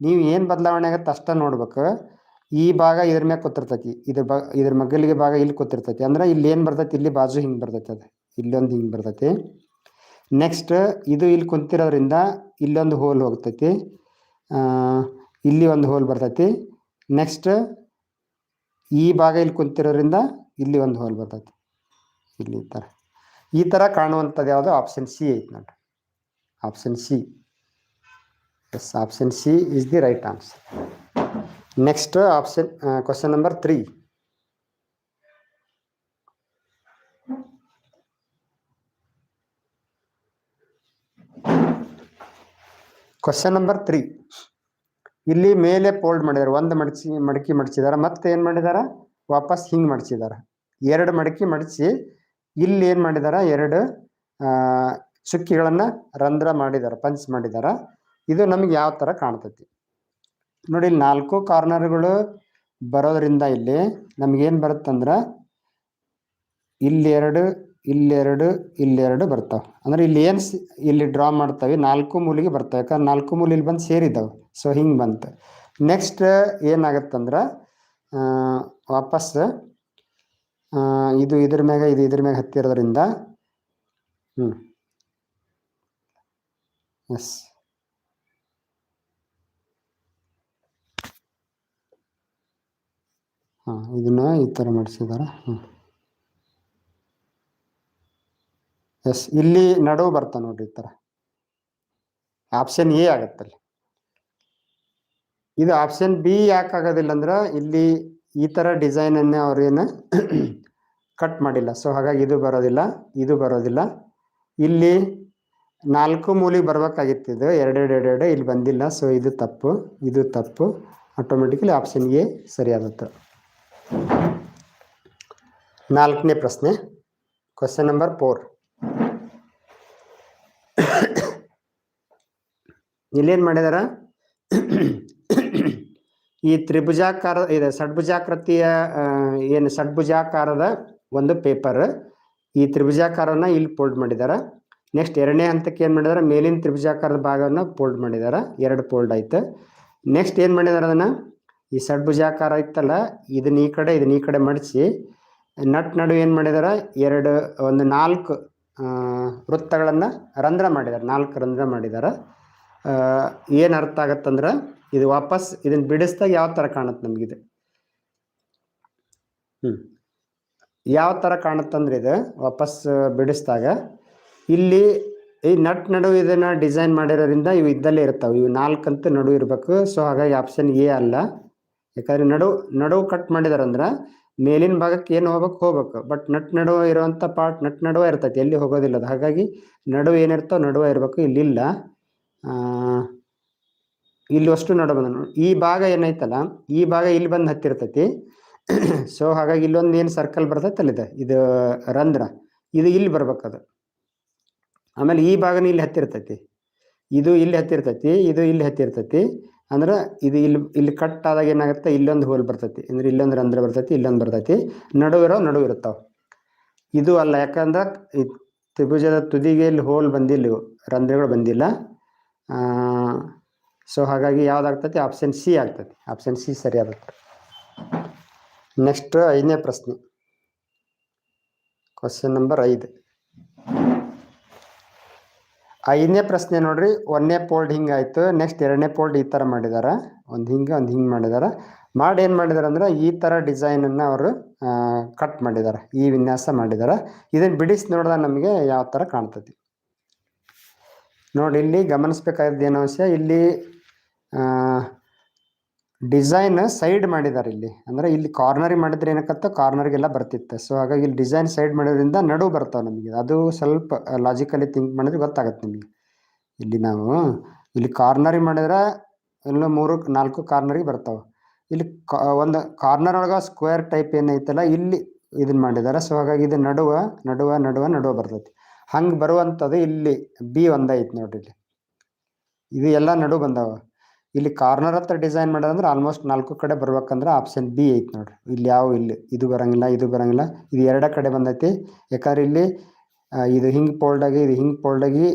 ನೀವು ಏನು ಬದಲಾವಣೆ ಆಗತ್ತೆ ಅಷ್ಟೇ ನೋಡ್ಬೇಕು. ಈ ಭಾಗ ಇದ್ರ ಮ್ಯಾಗ ಕೂತಿರ್ತೈತಿ. ಇದ್ರ ಬಾ, ಇದ್ರ ಮಗ್ಗಲಿಗೆ ಭಾಗ ಇಲ್ಲಿ ಕೂತಿರ್ತೈತಿ. ಅಂದ್ರೆ ಇಲ್ಲಿ ಏನು ಬರ್ತೈತಿ? ಇಲ್ಲಿ ಬಾಜು ಹಿಂಗೆ ಬರ್ತೈತಿ ಅದು. ಇಲ್ಲೊಂದು ಹಿಂಗೆ ಬರ್ತೈತಿ. ನೆಕ್ಸ್ಟ್ ಇದು ಇಲ್ಲಿ ಕುಂತಿರೋದ್ರಿಂದ ಇಲ್ಲೊಂದು ಹೋಲ್ ಹೋಗ್ತೈತಿ. ಇಲ್ಲಿ ಒಂದು ಹೋಲ್ ಬರ್ತೈತಿ. ನೆಕ್ಸ್ಟ್ ಈ ಭಾಗ ಇಲ್ಲಿ ಕುಂತಿರೋದ್ರಿಂದ ಇಲ್ಲಿ ಒಂದು ಹೋಲ್ ಬರ್ತೈತಿ. ಇಲ್ಲಿ ಈ ಥರ ಈ ಥರ ಕಾಣುವಂಥದ್ದು ಯಾವುದು? ಆಪ್ಷನ್ ಸಿ ಐತಿ ನೋಡ್ರಿ. Option C yes option C is the right answer next option question number three question number three ಇಲ್ಲಿ ಮೇಲೆ ಫೋಲ್ಡ್ ಮಾಡಿದ್ದಾರೆ. ಒಂದು ಮಡಚಿ, ಮಡಕಿ ಮಡಚಿದಾರೆ ಮತ್ತೆ ಏನು ಮಾಡಿದಾರ ವಾಪಸ್ ಹಿಂಗೆ ಮಡಚಿದಾರ ಎರಡು ಮಡಕಿ ಮಡಚಿ ಇಲ್ಲಿ ಏನು ಮಾಡಿದಾರ ಎರಡು ಚುಕ್ಕಿಗಳನ್ನು ರಂಧ್ರ ಮಾಡಿದಾರ ಪಂಚ್ ಮಾಡಿದಾರ ಇದು ನಮಗೆ ಯಾವ ಥರ ಕಾಣ್ತೈತಿ? ನೋಡಿ ಇಲ್ಲಿ ನಾಲ್ಕು ಕಾರ್ನರ್ಗಳು ಬರೋದ್ರಿಂದ ಇಲ್ಲಿ ನಮ್ಗೇನು ಬರುತ್ತಂದ್ರೆ ಇಲ್ಲೆರಡು ಇಲ್ಲೆರಡು ಇಲ್ಲೆರಡು ಬರ್ತಾವೆ. ಅಂದ್ರೆ ಇಲ್ಲಿ ಏನು ಇಲ್ಲಿ ಡ್ರಾ ಮಾಡ್ತಾವೆ, ನಾಲ್ಕು ಮೂಲಿಗೆ ಬರ್ತವೆ. ಯಾಕಂದ್ರೆ ನಾಲ್ಕು ಮೂಲೆ ಇಲ್ಲಿ ಬಂದು ಸೇರಿದ್ದಾವೆ ಸೊ ಹಿಂಗೆ ಬಂತು. ನೆಕ್ಸ್ಟ್ ಏನಾಗತ್ತಂದ್ರೆ ವಾಪಸ್ ಇದು ಇದ್ರ ಮ್ಯಾಗ, ಇದು ಇದ್ರ ಮ್ಯಾಗ ಹತ್ತಿರೋದ್ರಿಂದ ಹ್ಞೂ ಎಸ್ ಹಾಂ, ಇದನ್ನ ಈ ಥರ ಮಾಡಿಸಿದ್ದಾರೆ ಹ್ಞೂ ಎಸ್ ಇಲ್ಲಿ ನಡುವು ಬರ್ತ ನೋಡ್ರಿ ಈ ಥರ ಆಪ್ಷನ್ ಎ ಆಗತ್ತಲ್ಲಿ ಇದು ಆಪ್ಷನ್ ಬಿ ಯಾಕೆ ಆಗೋದಿಲ್ಲ ಅಂದ್ರೆ ಇಲ್ಲಿ ಈ ಥರ ಡಿಸೈನನ್ನೇ ಅವ್ರೇನು ಕಟ್ ಮಾಡಿಲ್ಲ. ಸೊ ಹಾಗಾಗಿ ಇದು ಬರೋದಿಲ್ಲ ಇದು ಬರೋದಿಲ್ಲ. ಇಲ್ಲಿ ನಾಲ್ಕು ಮೂಲಿಗೆ ಬರಬೇಕಾಗಿತ್ತು ಇದು. ಎರಡೆರಡು ಎರಡೆರಡು, ಇಲ್ಲಿ ಬಂದಿಲ್ಲ. ಸೊ ಇದು ತಪ್ಪು ಇದು ತಪ್ಪು. ಆಟೋಮೆಟಿಕಲಿ ಆಪ್ಷನ್ ಎ ಸರಿಯಾದತ್ತು ನಾಲ್ಕನೇ ಪ್ರಶ್ನೆ. ಕ್ವಶನ್ ನಂಬರ್ ಫೋರ್ ಇಲ್ಲೇನು ಮಾಡಿದಾರ? ಈ ತ್ರಿಭುಜಾಕಾರ, ಇದೆ ಷಡ್ಭುಜಾಕೃತಿಯ ಏನು ಷಡ್ಭುಜಾಕಾರದ ಒಂದು ಪೇಪರ್ ಈ ತ್ರಿಭುಜಾಕಾರನ ಇಲ್ಲಿ ಫೋಲ್ಡ್ ಮಾಡಿದ್ದಾರೆ ನೆಕ್ಸ್ಟ್ ಎರಡನೇ ಹಂತಕ್ಕೆ ಏನು ಮಾಡಿದಾರೆ? ಮೇಲಿನ ತ್ರಿಭುಜಾಕಾರದ ಭಾಗವನ್ನು ಫೋಲ್ಡ್ ಮಾಡಿದ್ದಾರೆ ಎರಡು ಫೋಲ್ಡ್ ಆಯ್ತು. ನೆಕ್ಸ್ಟ್ ಏನು ಮಾಡಿದಾರೆ ಅದನ್ನು? ಈ ಷಡ್ಭುಜಾಕಾರ ಇತ್ತಲ್ಲ, ಇದನ್ನ ಈ ಕಡೆ, ಇದನ್ನ ಈ ಕಡೆ ಮಡಿಸಿ. ನಟ್ ನಡುವೆ ಏನು ಮಾಡಿದಾರ? ಎರಡು, ಒಂದು ನಾಲ್ಕು ವೃತ್ತಗಳನ್ನು ರಂಧ್ರ ಮಾಡಿದ್ದಾರೆ ನಾಲ್ಕು ರಂಧ್ರ ಮಾಡಿದ್ದಾರೆ ಏನು ಅರ್ಥ ಆಗತ್ತಂದ್ರೆ, ಇದು ವಾಪಸ್ ಇದನ್ನು ಬಿಡಿಸ್ದಾಗ ಯಾವ ಥರ ಕಾಣುತ್ತೆ ನಮಗಿದು? ಹ್ಞೂ ಯಾವ ಥರ ಕಾಣುತ್ತಂದ್ರೆ ಇದು, ವಾಪಸ್ ಬಿಡಿಸ್ದಾಗ, ಇಲ್ಲಿ ಈ ನಟ್ ನಡುವೆ ಇದನ್ನು ಡಿಸೈನ್ ಮಾಡಿರೋದ್ರಿಂದ ಇವು ಇದ್ದಲ್ಲೇ ಇರ್ತಾವೆ. ಇವು ನಾಲ್ಕಂತೂ ನಡುವೆ ಇರಬೇಕು. ಸೊ, ಹಾಗಾಗಿ ಆಪ್ಷನ್ ಎ ಅಲ್ಲ. ಯಾಕಂದ್ರೆ ನಡು ನಡುವು ಕಟ್ ಮಾಡಿದಾರಂದ್ರೆ ಮೇಲಿನ ಭಾಗಕ್ಕೆ ಏನು ಹೋಗ್ಬೇಕು ಹೋಗ್ಬೇಕು. ಬಟ್ ನಟ್ ನಡುವೆ ಇರುವಂಥ ಪಾರ್ಟ್ ನಟ್ ನಡುವೆ ಇರ್ತೈತಿ, ಎಲ್ಲಿ ಹೋಗೋದಿಲ್ಲ ಅದು. ಹಾಗಾಗಿ ನಡುವೆ ಏನಿರ್ತೋ ನಡುವೆ ಇರಬೇಕು, ಇಲ್ಲಿಲ್ಲ. ಇಲ್ಲಿ ಅಷ್ಟು ನಡು ಬಂದ. ಈ ಭಾಗ ಏನೈತಲ್ಲ ಈ ಭಾಗ ಇಲ್ಲಿ ಬಂದು ಹತ್ತಿರ್ತೈತಿ. ಸೊ ಹಾಗಾಗಿ ಇಲ್ಲೊಂದು ಏನು ಸರ್ಕಲ್ ಬರ್ತೈತಲ್ಲ ಇದು ಇದು ರಂಧ್ರ. ಇದು ಇಲ್ಲಿ ಬರ್ಬೇಕದು ಆಮೇಲೆ ಈ ಭಾಗನ ಇಲ್ಲಿ ಹತ್ತಿರ್ತೈತಿ. ಇದು ಇಲ್ಲಿ ಹತ್ತಿರ್ತೈತಿ, ಇದು ಇಲ್ಲಿ ಹತ್ತಿರ್ತೈತಿ. ಅಂದ್ರೆ ಇದು ಇಲ್ಲಿ ಇಲ್ಲಿ ಕಟ್ ಆದಾಗ ಏನಾಗುತ್ತೆ? ಇಲ್ಲೊಂದು ಹೋಲ್ ಬರ್ತೈತಿ. ಅಂದ್ರೆ ಇಲ್ಲೊಂದು ರಂಧ್ರ ಬರ್ತೈತಿ, ಇಲ್ಲೊಂದು ಬರ್ತೈತಿ. ನಡುವಿರೋ ನಡುವೆ ಇರ್ತಾವ ಇದು ಅಲ್ಲ, ಯಾಕಂದ್ರೆ ತ್ರಿಭುಜದ ತುದಿಗೆ ಇಲ್ಲಿ ಹೋಲ್ ಬಂದಿಲ್ಲ ರಂಧ್ರಗಳು ಬಂದಿಲ್ಲ. ಸೊ ಹಾಗಾಗಿ ಯಾವ್ದಾಗ್ತೈತಿ? ಆಪ್ಷನ್ ಸಿ ಆಗ್ತೈತಿ. ಆಪ್ಷನ್ ಸಿ ಸರಿಯಾಗುತ್ತೆ ನೆಕ್ಸ್ಟ್ ಐದನೇ ಪ್ರಶ್ನೆ. ಕ್ವಶನ್ ನಂಬರ್ ಐದು. ಐದನೇ ಪ್ರಶ್ನೆ ನೋಡ್ರಿ ಒಂದನೇ ಪೋಲ್ಡ್ ಹಿಂಗೆ ಆಯ್ತು ನೆಕ್ಸ್ಟ್ ಎರಡನೇ ಪೋಲ್ಡ್ ಈ ಥರ ಮಾಡಿದಾರ. ಒಂದು ಹಿಂಗೆ ಒಂದು ಹಿಂಗೆ ಮಾಡಿದಾರ. ಮಾಡಿ ಏನು ಮಾಡಿದಾರೆ ಅಂದ್ರೆ, ಈ ಥರ ಡಿಸೈನನ್ನು ಅವರು ಕಟ್ ಮಾಡಿದ್ದಾರೆ ಈ ವಿನ್ಯಾಸ ಮಾಡಿದ್ದಾರೆ ಇದನ್ನು ಬಿಡಿಸಿ ನೋಡಿದಾಗ ನಮಗೆ ಯಾವ ಥರ ಕಾಣ್ತೈತಿ. ನೋಡಿ, ಇಲ್ಲಿ ಗಮನಿಸ್ಬೇಕಾದ ಏನು ಅಂಶ ಇಲ್ಲಿ ಡಿಸೈನ್ ಸೈಡ್ ಮಾಡಿದ್ದಾರೆ ಇಲ್ಲಿ. ಅಂದ್ರೆ ಇಲ್ಲಿ ಕಾರ್ನರಿ ಮಾಡಿದ್ರೆ ಏನಕ್ಕತ್ತ ಕಾರ್ನರ್ಗೆಲ್ಲ ಬರ್ತಿತ್ತು. ಸೊ ಹಾಗಾಗಿ ಇಲ್ಲಿ ಡಿಸೈನ್ ಸೈಡ್ ಮಾಡೋದ್ರಿಂದ ನಡು ಬರ್ತಾವೆ ನಮಗೆ. ಅದು ಸ್ವಲ್ಪ ಲಾಜಿಕಲಿ ಥಿಂಕ್ ಮಾಡಿದ್ರೆ ಗೊತ್ತಾಗತ್ತೆ ನಿಮಗೆ. ಇಲ್ಲಿ ನಾವು, ಇಲ್ಲಿ ಕಾರ್ನರಿ ಮಾಡಿದ್ರೆ ಎಲ್ಲ ಮೂರು, ನಾಲ್ಕು ಕಾರ್ನರಿಗೆ ಬರ್ತಾವೆ. ಇಲ್ಲಿ ಒಂದು ಕಾರ್ನರ್ ಒಳಗೆ ಸ್ಕ್ವೇರ್ ಟೈಪ್ ಏನೈತಲ್ಲ, ಇಲ್ಲಿ ಇದನ್ನ ಮಾಡಿದ್ದಾರೆ ಸೊ ಹಾಗಾಗಿ ಇದು ನಡುವ ನಡುವ ನಡುವ ನಡುವ ಬರ್ತೈತಿ. ಹಂಗೆ ಬರುವಂಥದ್ದು ಇಲ್ಲಿ ಬಿ ಒಂದೈತಿ ನೋಡ್ರಿ ಇಲ್ಲಿ. ಇದು ಎಲ್ಲ ನಡು ಬಂದಾವ. ಇಲ್ಲಿ ಕಾರ್ನರ್ ಹತ್ರ ಡಿಸೈನ್ ಮಾಡೋದಂದ್ರೆ ಆಲ್ಮೋಸ್ಟ್ ನಾಲ್ಕು ಕಡೆ ಬರ್ಬೇಕಂದ್ರೆ ಆಪ್ಷನ್ ಬಿ ಐತಿ ನೋಡ್ರಿ. ಇಲ್ಲಿ ಯಾವ ಇಲ್ಲಿ? ಇದು ಬರಂಗಿಲ್ಲ ಇದು ಬರಂಗಿಲ್ಲ. ಇದು ಎರಡ ಕಡೆ ಬಂದೈತಿ. ಯಾಕಂದ್ರೆ ಇಲ್ಲಿ ಇದು ಇದು ಹಿಂಗೆ ಆಗಿ, ಇದು ಹಿಂಗೆ ಆಗಿ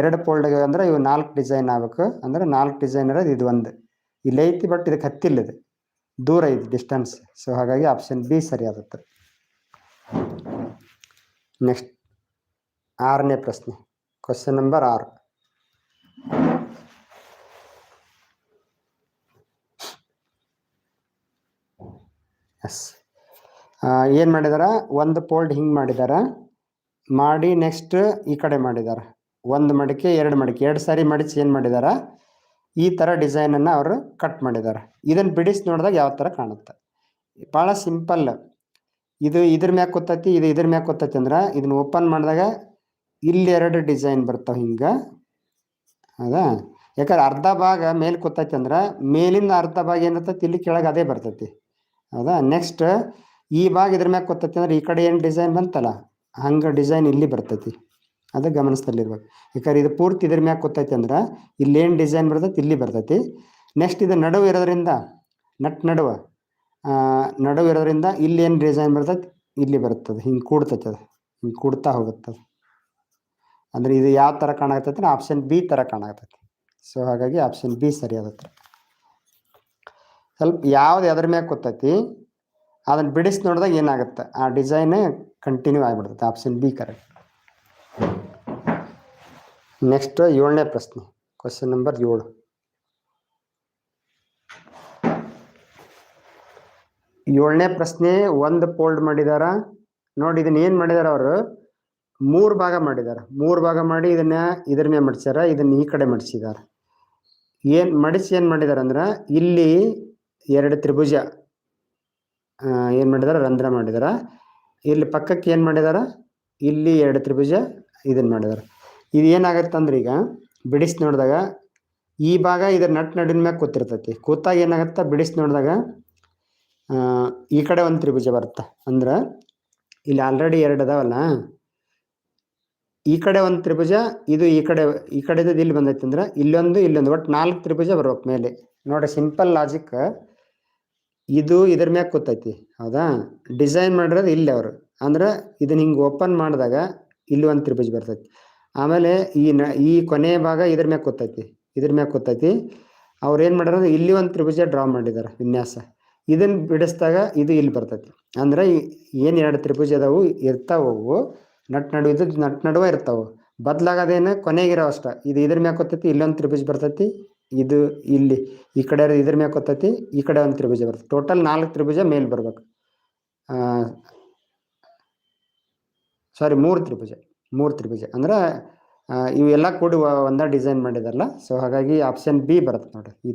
ಎರಡು ಫೋಲ್ಡಾಗಿ ಅಂದ್ರೆ ಇವು ನಾಲ್ಕು ಡಿಸೈನ್ ಆಗ್ಬೇಕು. ಅಂದ್ರೆ ನಾಲ್ಕು ಡಿಸೈನ್ ಇರೋದು ಇದು ಒಂದು. ಇಲ್ಲಿ ಐತಿ ಬಟ್ ಇದಕ್ಕೆ ಹತ್ತಿಲ್ಲ ಇದು. ದೂರ ಐತಿ ಡಿಸ್ಟೆನ್ಸ್ ಸೊ ಹಾಗಾಗಿ ಆಪ್ಷನ್ ಬಿ ಸರಿ ಆಗುತ್ತೆ. ನೆಕ್ಸ್ಟ್ ಆರನೇ ಪ್ರಶ್ನೆ. ಕ್ವಶನ್ ನಂಬರ್ ಆರು. ಎಸ್ ಏನು ಮಾಡಿದಾರ? ಒಂದು ಪೋಲ್ಡ್ ಹಿಂಗೆ ಮಾಡಿದಾರ. ಮಾಡಿ ನೆಕ್ಸ್ಟ್ ಈ ಕಡೆ ಮಾಡಿದಾರ. ಒಂದು ಮಡಿಕೆ, ಎರಡು ಮಡಿಕೆ. ಎರಡು ಸಾರಿ ಮಡಿಸಿ ಏನು ಮಾಡಿದಾರ? ಈ ಥರ ಡಿಸೈನನ್ನು ಅವರು ಕಟ್ ಮಾಡಿದ್ದಾರೆ ಇದನ್ನು ಬಿಡಿಸಿ ನೋಡಿದಾಗ ಯಾವ ಥರ ಕಾಣುತ್ತೆ. ಭಾಳ ಸಿಂಪಲ್ ಇದು ಇದ್ರ ಮ್ಯಾಗ ಕೊತ್ತೈತಿ ಇದು ಇದ್ರ ಮ್ಯಾಗ ಕೂತೈತಿ ಅಂದ್ರೆ ಇದನ್ನ ಓಪನ್ ಮಾಡಿದಾಗ ಇಲ್ಲಿ ಎರಡು ಡಿಸೈನ್ ಬರ್ತಾವೆ ಹಿಂಗೆ. ಹೌದಾ? ಯಾಕಂದ್ರೆ ಅರ್ಧ ಭಾಗ ಮೇಲೆ ಕೂತೈತಿ ಅಂದ್ರೆ ಮೇಲಿಂದ ಅರ್ಧ ಭಾಗ ಏನಿರ್ತೈತಿ ಇಲ್ಲಿ ಕೆಳಗೆ ಅದೇ ಬರ್ತೈತಿ. ಹೌದಾ? ನೆಕ್ಸ್ಟ್ ಈ ಭಾಗ ಇದ್ರ ಮ್ಯಾಗ ಗೊತ್ತೈತಿ ಅಂದ್ರೆ ಈ ಕಡೆ ಏನು ಡಿಸೈನ್ ಬಂತಲ್ಲ, ಹಂಗೆ ಡಿಸೈನ್ ಇಲ್ಲಿ ಬರ್ತೈತಿ. ಅದು ಗಮನಿಸ್ದಲ್ಲಿರ್ಬೇಕು. ಯಾಕಂದ್ರೆ ಇದು ಪೂರ್ತಿ ಇದ್ರ ಮ್ಯಾಗ ಗೊತ್ತೈತಿ ಅಂದ್ರೆ, ಇಲ್ಲಿ ಏನು ಡಿಸೈನ್ ಬರ್ತೈತಿ ಇಲ್ಲಿ ಬರ್ತೈತಿ. ನೆಕ್ಸ್ಟ್ ಇದು ನಡುವು ಇರೋದ್ರಿಂದ, ನಟ್ ನಡುವ ನಡುವೆ ಇರೋದ್ರಿಂದ ಇಲ್ಲಿ ಏನು ಡಿಸೈನ್ ಬರ್ತೈತಿ, ಇಲ್ಲಿ ಬರ್ತದೆ ಹಿಂಗೆ ಕೂಡ್ತೈತೆ ಅದು, ಹಿಂಗೆ ಕೂಡ್ತಾ ಹೋಗುತ್ತದೆ. ಅಂದ್ರೆ ಇದು ಯಾವ ಥರ ಕಾಣಕತ್ತೈತಿ ಆಪ್ಷನ್ ಬಿ ಥರ ಕಾಣಕತ್ತೈತಿ. ಸೊ ಹಾಗಾಗಿ ಆಪ್ಷನ್ ಬಿ ಸರಿ ಆಗುತ್ತೆ ಸ್ವಲ್ಪ ಯಾವ್ದು ಎದ್ರ ಮ್ಯಾಗ ಕೂತೈತಿ, ಅದನ್ನ ಬಿಡಿಸಿ ನೋಡಿದಾಗ ಏನಾಗುತ್ತೆ. ಆ ಡಿಸೈನ್ ಕಂಟಿನ್ಯೂ ಆಗಿಬಿಡ್ತೈತೆ ಆಪ್ಷನ್ ಬಿ ಕರೆಕ್ಟ್ ನೆಕ್ಸ್ಟ್ ಏಳನೇ ಪ್ರಶ್ನೆ ಕ್ವಶನ್ ನಂಬರ್ ಏಳು. ಏಳನೇ ಪ್ರಶ್ನೆ, ಒಂದು ಫೋಲ್ಡ್ ಮಾಡಿದಾರ? ನೋಡಿ, ಇದನ್ನ ಏನು ಮಾಡಿದಾರ ಅವರು? ಮೂರು ಭಾಗ ಮಾಡಿದಾರ. ಮೂರು ಭಾಗ ಮಾಡಿ ಇದನ್ನ ಇದ್ರ ಮೇಲೆ ಮಡಿಸ್ಯಾರ, ಇದನ್ನ ಈ ಕಡೆ ಮಡಿಸಿದಾರ. ಏನು, ಮಡಿಸಿ ಏನು ಮಾಡಿದಾರ ಅಂದ್ರೆ, ಇಲ್ಲಿ ಎರಡು ತ್ರಿಭುಜ ಏನು ಮಾಡಿದಾರ? ರಂಧ್ರ ಮಾಡಿದಾರ. ಇಲ್ಲಿ ಪಕ್ಕಕ್ಕೆ ಏನು ಮಾಡಿದಾರ? ಇಲ್ಲಿ ಎರಡು ತ್ರಿಭುಜ ಇದನ್ನು ಮಾಡಿದಾರ. ಇದು ಏನಾಗತ್ತೆ ಅಂದ್ರೆ ಈಗ ಬಿಡಿಸಿ ನೋಡಿದಾಗ ಈ ಭಾಗ ಇದ್ರ ನಟ್ ನಡಿನ ಮ್ಯಾಗ ಕೂತಿರ್ತೈತಿ. ಕೂತಾಗ ಏನಾಗತ್ತೆ? ಬಿಡಿಸಿ ನೋಡಿದಾಗ ಈ ಕಡೆ ಒಂದು ತ್ರಿಭುಜ ಬರುತ್ತೆ? ಅಂದ್ರೆ ಇಲ್ಲಿ ಆಲ್ರೆಡಿ ಎರಡು ಅದಾವಲ್ಲ. ಈ ಕಡೆ ಒಂದು ತ್ರಿಭುಜ, ಇದು ಈ ಕಡೆ, ಈ ಕಡೆದು ಇಲ್ಲಿ ಬಂದೈತೆ ಅಂದ್ರೆ ಇಲ್ಲೊಂದು ಇಲ್ಲೊಂದು. ಒಟ್ಟು ನಾಲ್ಕು ತ್ರಿಭುಜ ಬರ್ಬೇಕು ಮೇಲೆ. ನೋಡಿ ಸಿಂಪಲ್ ಲಾಜಿಕ್ ಇದು ಇದ್ರ ಮ್ಯಾಗ ಕೂತೈತಿ, ಹೌದಾ? ಡಿಸೈನ್ ಮಾಡಿರೋದು ಇಲ್ಲಿ ಅವರು. ಅಂದ್ರೆ ಇದನ್ನ ಹಿಂಗೆ ಓಪನ್ ಮಾಡಿದಾಗ ಇಲ್ಲಿ ಒಂದು ತ್ರಿಭುಜ ಬರ್ತೈತಿ. ಆಮೇಲೆ ಈ ನ, ಈ ಕೊನೆಯ ಭಾಗ ಇದ್ರ ಮ್ಯಾಗ ಕೂತೈತಿ, ಇದ್ರ ಮ್ಯಾಗ ಕೂತೈತಿ. ಅವ್ರು ಏನು ಮಾಡಿರೋದು, ಇಲ್ಲಿ ಒಂದು ತ್ರಿಭುಜ ಡ್ರಾ ಮಾಡಿದ್ದಾರೆ ವಿನ್ಯಾಸ. ಇದನ್ನ ಬಿಡಿಸಿದಾಗ ಇದು ಇಲ್ಲಿ ಬರ್ತೈತಿ. ಅಂದ್ರೆ ಏನು ಎರಡು ತ್ರಿಭುಜ ಅದಾವು, ಇರ್ತಾವು ಅವು. ನಟ್ ನಡು ಇದು ನಟ್ ನಡುವೆ ಇರ್ತಾವು. ಬದ್ಲಾಗೋದೇನು ಕೊನೆಗಿರೋ ಅಷ್ಟ. ಇದು ಇದ್ರ ಮ್ಯಾಗ ಕೂತೈತಿ, ಇಲ್ಲೊಂದು ತ್ರಿಭುಜ ಬರ್ತೈತಿ. ಇದು ಇಲ್ಲಿ ಈ ಕಡೆ ಇದ್ರ ಮ್ಯಾಕ್ ಹೊತ್ತತಿ ಈ ಕಡೆ ಒಂದು ತ್ರಿಭುಜ ಬರ್ತದೆ ಟೋಟಲ್ ನಾಲ್ಕು ತ್ರಿಭುಜ ಮೇಲೆ ಬರ್ಬೇಕು. ಸಾರಿ ಮೂರು ತ್ರಿಭುಜ ಮೂರು ತ್ರಿಭುಜ. ಅಂದ್ರೆ ಇವೆಲ್ಲ ಕೂಡಿ ಒಂದೇ ಡಿಸೈನ್ ಮಾಡಿದಾರಲ್ಲ. ಸೊ ಹಾಗಾಗಿ ಆಪ್ಷನ್ ಬಿ ಬರುತ್ತೆ ನೋಡ್ರಿ ಈ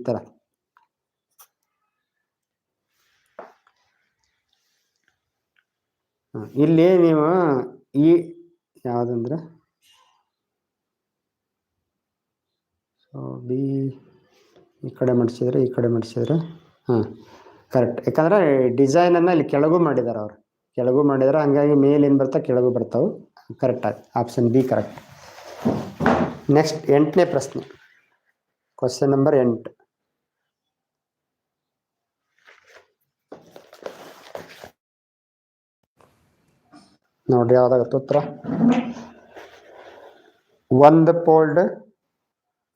ಹ, ಇಲ್ಲಿ ನೀವು ಈ ಯಾವುದಂದ್ರೆ? ಸೊ ಬಿ ಈ ಕಡೆ ಮಾಡಿಸಿದ್ರೆ, ಈ ಕಡೆ ಮಾಡಿಸಿದ್ರೆ, ಹಾಂ ಕರೆಕ್ಟ್ ಯಾಕಂದ್ರೆ ಡಿಸೈನನ್ನು ಇಲ್ಲಿ ಕೆಳಗೂ ಮಾಡಿದ್ದಾರೆ ಅವ್ರು. ಕೆಳಗೂ ಮಾಡಿದ್ದಾರೆ ಹಂಗಾಗಿ ಮೇಲೇನು ಏನು ಬರ್ತಾವೆ, ಕೆಳಗೂ ಬರ್ತಾವೆ. Correct option B correct next ಎಂಟನೇ ಪ್ರಶ್ನೆ. ಕ್ವಶನ್ ನಂಬರ್ ಎಂಟು. ನೋಡ್ರಿ ಯಾವ್ದಾಗತ್ತೆ ಉತ್ತರ? ಒಂದು ಫೋಲ್ಡ್